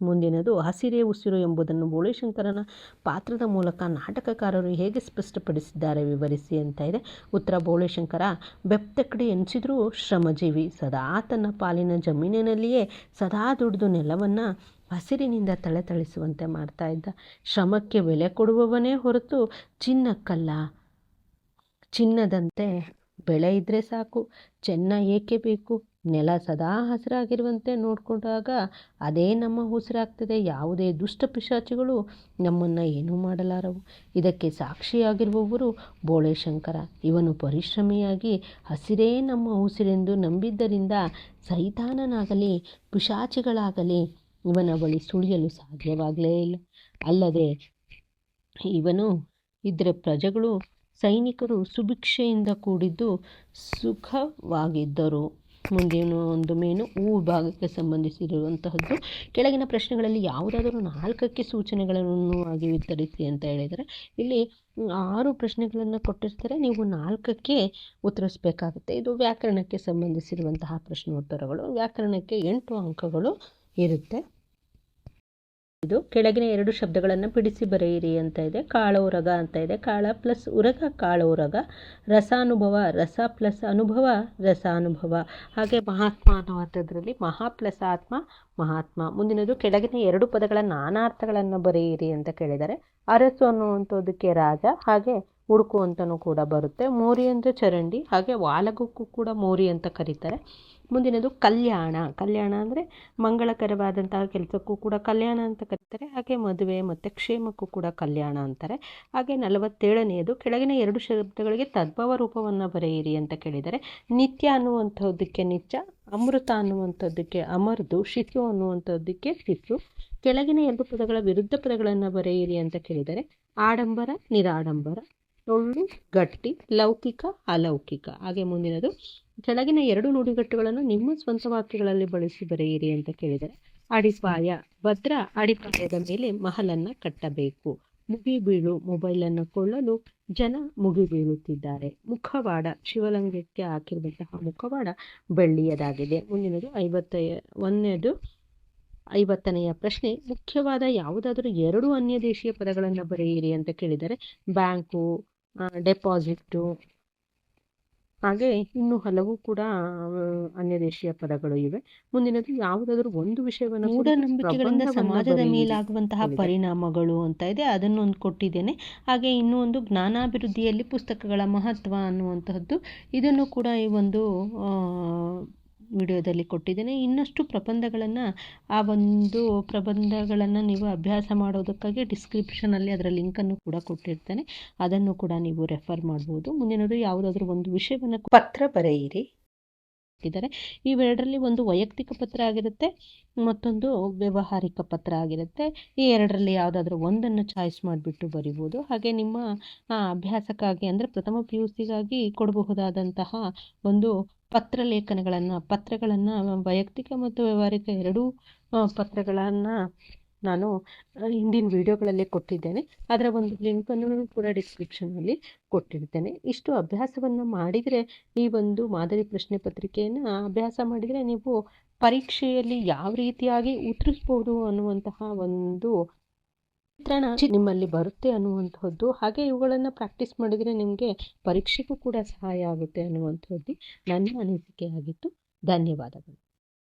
ಮುಂದಿನದು ಹಸಿರೇ ಉಸಿರು ಎಂಬುದನ್ನು ಬೋಳೇಶಂಕರನ ಪಾತ್ರದ ಮೂಲಕ ನಾಟಕಕಾರರು ಹೇಗೆ ಸ್ಪಷ್ಟಪಡಿಸಿದ್ದಾರೆ ವಿವರಿಸಿ ಅಂತ ಇದೆ. ಉತ್ತರ ಬೋಳೇಶಂಕರ ಬೆಪ್ತಕ್ಕಡೆ ಎನಿಸಿದ್ರೂ ಶ್ರಮಜೀವಿ ಸದಾ ತನ್ನ ಪಾಲಿನ ಜಮೀನಿನಲ್ಲಿಯೇ ಸದಾ ದುಡಿದು ನೆಲವನ್ನು ಹಸಿರಿನಿಂದ ತಳೆತಳಿಸುವಂತೆ ಮಾಡ್ತಾ ಇದ್ದ. ಶ್ರಮಕ್ಕೆ ಬೆಲೆ ಕೊಡುವವನೇ ಹೊರತು ಚಿನ್ನಕ್ಕಲ್ಲ. ಚಿನ್ನದಂತೆ ಬೆಳೆ ಇದ್ದರೆ ಸಾಕು. ಚೆನ್ನ ಏಕೆ ಬೇಕು? ನೆಲ ಸದಾ ಹಸಿರಾಗಿರುವಂತೆ ನೋಡಿಕೊಂಡಾಗ ಅದೇ ನಮ್ಮ ಉಸಿರಾಗ್ತದೆ. ಯಾವುದೇ ದುಷ್ಟ ಪಿಶಾಚಿಗಳು ನಮ್ಮನ್ನು ಏನೂ ಮಾಡಲಾರವು. ಇದಕ್ಕೆ ಸಾಕ್ಷಿಯಾಗಿರುವವರು ಬೋಳೇಶಂಕರ ಇವನು ಪರಿಶ್ರಮಿಯಾಗಿ ಹಸಿರೇ ನಮ್ಮ ಉಸಿರೆಂದು ನಂಬಿದ್ದರಿಂದ ಸೈತಾನನಾಗಲಿ, ಪಿಶಾಚಿಗಳಾಗಲಿ ಇವನ ಬಳಿ ಸುಳಿಯಲು ಸಾಧ್ಯವಾಗಲೇ ಇಲ್ಲ. ಅಲ್ಲದೆ ಇವನು ಇದರ ಪ್ರಜೆಗಳು, ಸೈನಿಕರು ಸುಭಿಕ್ಷೆಯಿಂದ ಕೂಡಿದ್ದು ಸುಖವಾಗಿದ್ದರು. ಮುಂದಿನ ಒಂದು ಮೇನು ಹೂ ವಿಭಾಗಕ್ಕೆ ಸಂಬಂಧಿಸಿರುವಂತಹದ್ದು. ಕೆಳಗಿನ ಪ್ರಶ್ನೆಗಳಲ್ಲಿ ಯಾವುದಾದರೂ ನಾಲ್ಕಕ್ಕೆ ಸೂಚನೆಗಳನ್ನು ಆಗಿ ವಿತರಿಸಿ ಅಂತ ಹೇಳಿದರೆ, ಇಲ್ಲಿ ಆರು ಪ್ರಶ್ನೆಗಳನ್ನು ಕೊಟ್ಟಿರ್ತಾರೆ, ನೀವು ನಾಲ್ಕಕ್ಕೆ ಉತ್ತರಿಸಬೇಕಾಗುತ್ತೆ. ಇದು ವ್ಯಾಕರಣಕ್ಕೆ ಸಂಬಂಧಿಸಿರುವಂತಹ ಪ್ರಶ್ನೋತ್ತರಗಳು. ವ್ಯಾಕರಣಕ್ಕೆ ಎಂಟು ಅಂಕಗಳು ಇರುತ್ತೆ. ಇದು ಕೆಳಗಿನ ಎರಡು ಶಬ್ದಗಳನ್ನು ಬಿಡಿಸಿ ಬರೆಯಿರಿ ಅಂತ ಇದೆ. ಕಾಳ ಉರಗ ಅಂತ ಇದೆ. ಕಾಳ ಪ್ಲಸ್ ಉರಗ, ಕಾಳ ಉರಗ. ರಸಾನುಭವ, ರಸ ಪ್ಲಸ್ ಅನುಭವ, ರಸಾನುಭವ. ಹಾಗೆ ಮಹಾತ್ಮ ಅನ್ನುವಂಥದ್ರಲ್ಲಿ ಮಹಾ ಪ್ಲಸ್ ಆತ್ಮ, ಮಹಾತ್ಮ. ಮುಂದಿನದು ಕೆಳಗಿನ ಎರಡು ಪದಗಳ ನಾನಾರ್ಥಗಳನ್ನು ಬರೆಯಿರಿ ಅಂತ ಕೇಳಿದ್ದಾರೆ. ಅರಸು ಅನ್ನುವಂಥದ್ದಕ್ಕೆ ರಾಜ, ಹಾಗೆ ಹುಡುಕು ಅಂತಲೂ ಕೂಡ ಬರುತ್ತೆ. ಮೋರಿ ಅಂದರೆ ಚರಂಡಿ, ಹಾಗೆ ವಾಲಗಕ್ಕೂ ಕೂಡ ಮೋರಿ ಅಂತ ಕರೀತಾರೆ. ಮುಂದಿನದು ಕಲ್ಯಾಣ. ಕಲ್ಯಾಣ ಅಂದರೆ ಮಂಗಳಕರವಾದಂತಹ ಕೆಲಸಕ್ಕೂ ಕೂಡ ಕಲ್ಯಾಣ ಅಂತ ಕರೀತಾರೆ. ಹಾಗೆ ಮದುವೆ ಮತ್ತು ಕ್ಷೇಮಕ್ಕೂ ಕೂಡ ಕಲ್ಯಾಣ ಅಂತಾರೆ. ಹಾಗೆ ನಲವತ್ತೇಳನೆಯದು, ಕೆಳಗಿನ ಎರಡು ಶಬ್ದಗಳಿಗೆ ತದ್ಭವ ರೂಪವನ್ನು ಬರೆಯಿರಿ ಅಂತ ಕೇಳಿದರೆ, ನಿತ್ಯ ಅನ್ನುವಂಥದ್ದಕ್ಕೆ ನಿತ್ಯ, ಅಮೃತ ಅನ್ನುವಂಥದ್ದಕ್ಕೆ ಅಮರ್ದು, ಶಿಶು ಅನ್ನುವಂಥದ್ದಕ್ಕೆ ಶಿಶು. ಕೆಳಗಿನ ಎರಡು ಪದಗಳ ವಿರುದ್ಧ ಪದಗಳನ್ನು ಬರೆಯಿರಿ ಅಂತ ಕೇಳಿದರೆ, ಆಡಂಬರ, ನಿರಾಡಂಬರ. ಟೊಳ್ಳು ಗಟ್ಟಿ, ಲೌಕಿಕ, ಅಲೌಕಿಕ. ಹಾಗೆ ಮುಂದಿನದು, ಕೆಳಗಿನ ಎರಡು ನುಡಿಗಟ್ಟುಗಳನ್ನು ನಿಮ್ಮ ಸ್ವಂತ ವಾಕ್ಯಗಳಲ್ಲಿ ಬಳಸಿ ಬರೆಯಿರಿ ಅಂತ ಕೇಳಿದರೆ, ಅಡಿಪಾಯ, ಭದ್ರ ಅಡಿಪಾಯದ ಮೇಲೆ ಮಹಲನ್ನು ಕಟ್ಟಬೇಕು. ಮುಗಿಬೀಳು ಮೊಬೈಲನ್ನು ಕೊಳ್ಳಲು ಜನ ಮುಗಿಬೀಳುತ್ತಿದ್ದಾರೆ ಮುಖವಾಡ, ಶಿವಲಿಂಗಕ್ಕೆ ಹಾಕಿರುವಂತಹ ಮುಖವಾಡ ಬೆಳ್ಳಿಯದಾಗಿದೆ. ಮುಂದಿನದು, ಐವತ್ತ, ಒಂದನೇದು, ಐವತ್ತನೆಯ ಪ್ರಶ್ನೆ, ಮುಖ್ಯವಾದ ಯಾವುದಾದರೂ ಎರಡು ಅನ್ಯ ದೇಶೀಯ ಪದಗಳನ್ನು ಬರೆಯಿರಿ ಅಂತ ಕೇಳಿದರೆ, ಬ್ಯಾಂಕು ಡೆಪಾಸಿಟ್ಟು ಹಾಗೆ ಇನ್ನೂ ಹಲವು ಕೂಡ ಅನ್ಯ ದೇಶೀಯ ಪದಗಳು ಇವೆ. ಮುಂದಿನದು ಯಾವುದಾದ್ರೂ ಒಂದು ವಿಷಯವನ್ನು ಮೂಢನಂಬಿಕೆಗಳಿಂದ ಸಮಾಜದ ಮೇಲಾಗುವಂತಹ ಪರಿಣಾಮಗಳು ಅಂತ ಇದೆ. ಅದನ್ನೊಂದು ಕೊಟ್ಟಿದ್ದೇನೆ. ಹಾಗೆ ಇನ್ನೂ ಒಂದು ಜ್ಞಾನಾಭಿವೃದ್ಧಿಯಲ್ಲಿ ಪುಸ್ತಕಗಳ ಮಹತ್ವ ಅನ್ನುವಂತಹದ್ದು. ಇದನ್ನು ಕೂಡ ಈ ಒಂದು ವಿಡಿಯೋದಲ್ಲಿ ಕೊಟ್ಟಿದ್ದೇನೆ. ಇನ್ನಷ್ಟು ಪ್ರಬಂಧಗಳನ್ನು, ಆ ಒಂದು ಪ್ರಬಂಧಗಳನ್ನು ನೀವು ಅಭ್ಯಾಸ ಮಾಡೋದಕ್ಕಾಗಿ ಡಿಸ್ಕ್ರಿಪ್ಷನಲ್ಲಿ ಅದರ ಲಿಂಕನ್ನು ಕೂಡ ಕೊಟ್ಟಿರ್ತೇನೆ. ಅದನ್ನು ಕೂಡ ನೀವು ರೆಫರ್ ಮಾಡ್ಬೋದು. ಮುಂದಿನದು ಯಾವುದಾದ್ರೂ ಒಂದು ವಿಷಯವನ್ನು ಪತ್ರ ಬರೆಯಿರಿ. ಇದ್ದಾರೆ ಇವೆರಡರಲ್ಲಿ ಒಂದು ವೈಯಕ್ತಿಕ ಪತ್ರ ಆಗಿರುತ್ತೆ, ಮತ್ತೊಂದು ವ್ಯವಹಾರಿಕ ಪತ್ರ ಆಗಿರುತ್ತೆ. ಈ ಎರಡರಲ್ಲಿ ಯಾವುದಾದ್ರೂ ಒಂದನ್ನು ಚಾಯ್ಸ್ ಮಾಡಿಬಿಟ್ಟು ಬರಿಬೋದು. ಹಾಗೆ ನಿಮ್ಮ ಅಭ್ಯಾಸಕ್ಕಾಗಿ ಅಂದರೆ ಪ್ರಥಮ ಪಿ ಯು ಸಿಗಾಗಿ ಕೊಡಬಹುದಾದಂತಹ ಒಂದು ಪತ್ರ ಲೇಖನಗಳನ್ನು, ಪತ್ರಗಳನ್ನು ವೈಯಕ್ತಿಕ ಮತ್ತು ವ್ಯವಹಾರಿಕ ಎರಡೂ ಪತ್ರಗಳನ್ನು ನಾನು ಹಿಂದಿನ ವಿಡಿಯೋಗಳಲ್ಲೇ ಕೊಟ್ಟಿದ್ದೇನೆ. ಅದರ ಒಂದು ಲಿಂಕನ್ನು ಕೂಡ ಡಿಸ್ಕ್ರಿಪ್ಷನಲ್ಲಿ ಕೊಟ್ಟಿರ್ತೇನೆ ಇಷ್ಟು ಅಭ್ಯಾಸವನ್ನು ಮಾಡಿದರೆ, ಈ ಒಂದು ಮಾದರಿ ಪ್ರಶ್ನೆ ಪತ್ರಿಕೆಯನ್ನು ಅಭ್ಯಾಸ ಮಾಡಿದರೆ ನೀವು ಪರೀಕ್ಷೆಯಲ್ಲಿ ಯಾವ ರೀತಿಯಾಗಿ ಉತ್ತರಿಸ್ಬೋದು ಅನ್ನುವಂತಹ ಒಂದು ಚಿತ್ರಣ ನಿಮ್ಮಲ್ಲಿ ಬರುತ್ತೆ ಅನ್ನುವಂಥದ್ದು ಹಾಗೆ ಇವುಗಳನ್ನು ಪ್ರಾಕ್ಟೀಸ್ ಮಾಡಿದರೆ ನಿಮಗೆ ಪರೀಕ್ಷೆಗೂ ಕೂಡ ಸಹಾಯ ಆಗುತ್ತೆ ಅನ್ನುವಂಥದ್ದು ನನ್ನ ಅನಿಸಿಕೆ ಆಗಿತ್ತು ಧನ್ಯವಾದಗಳು.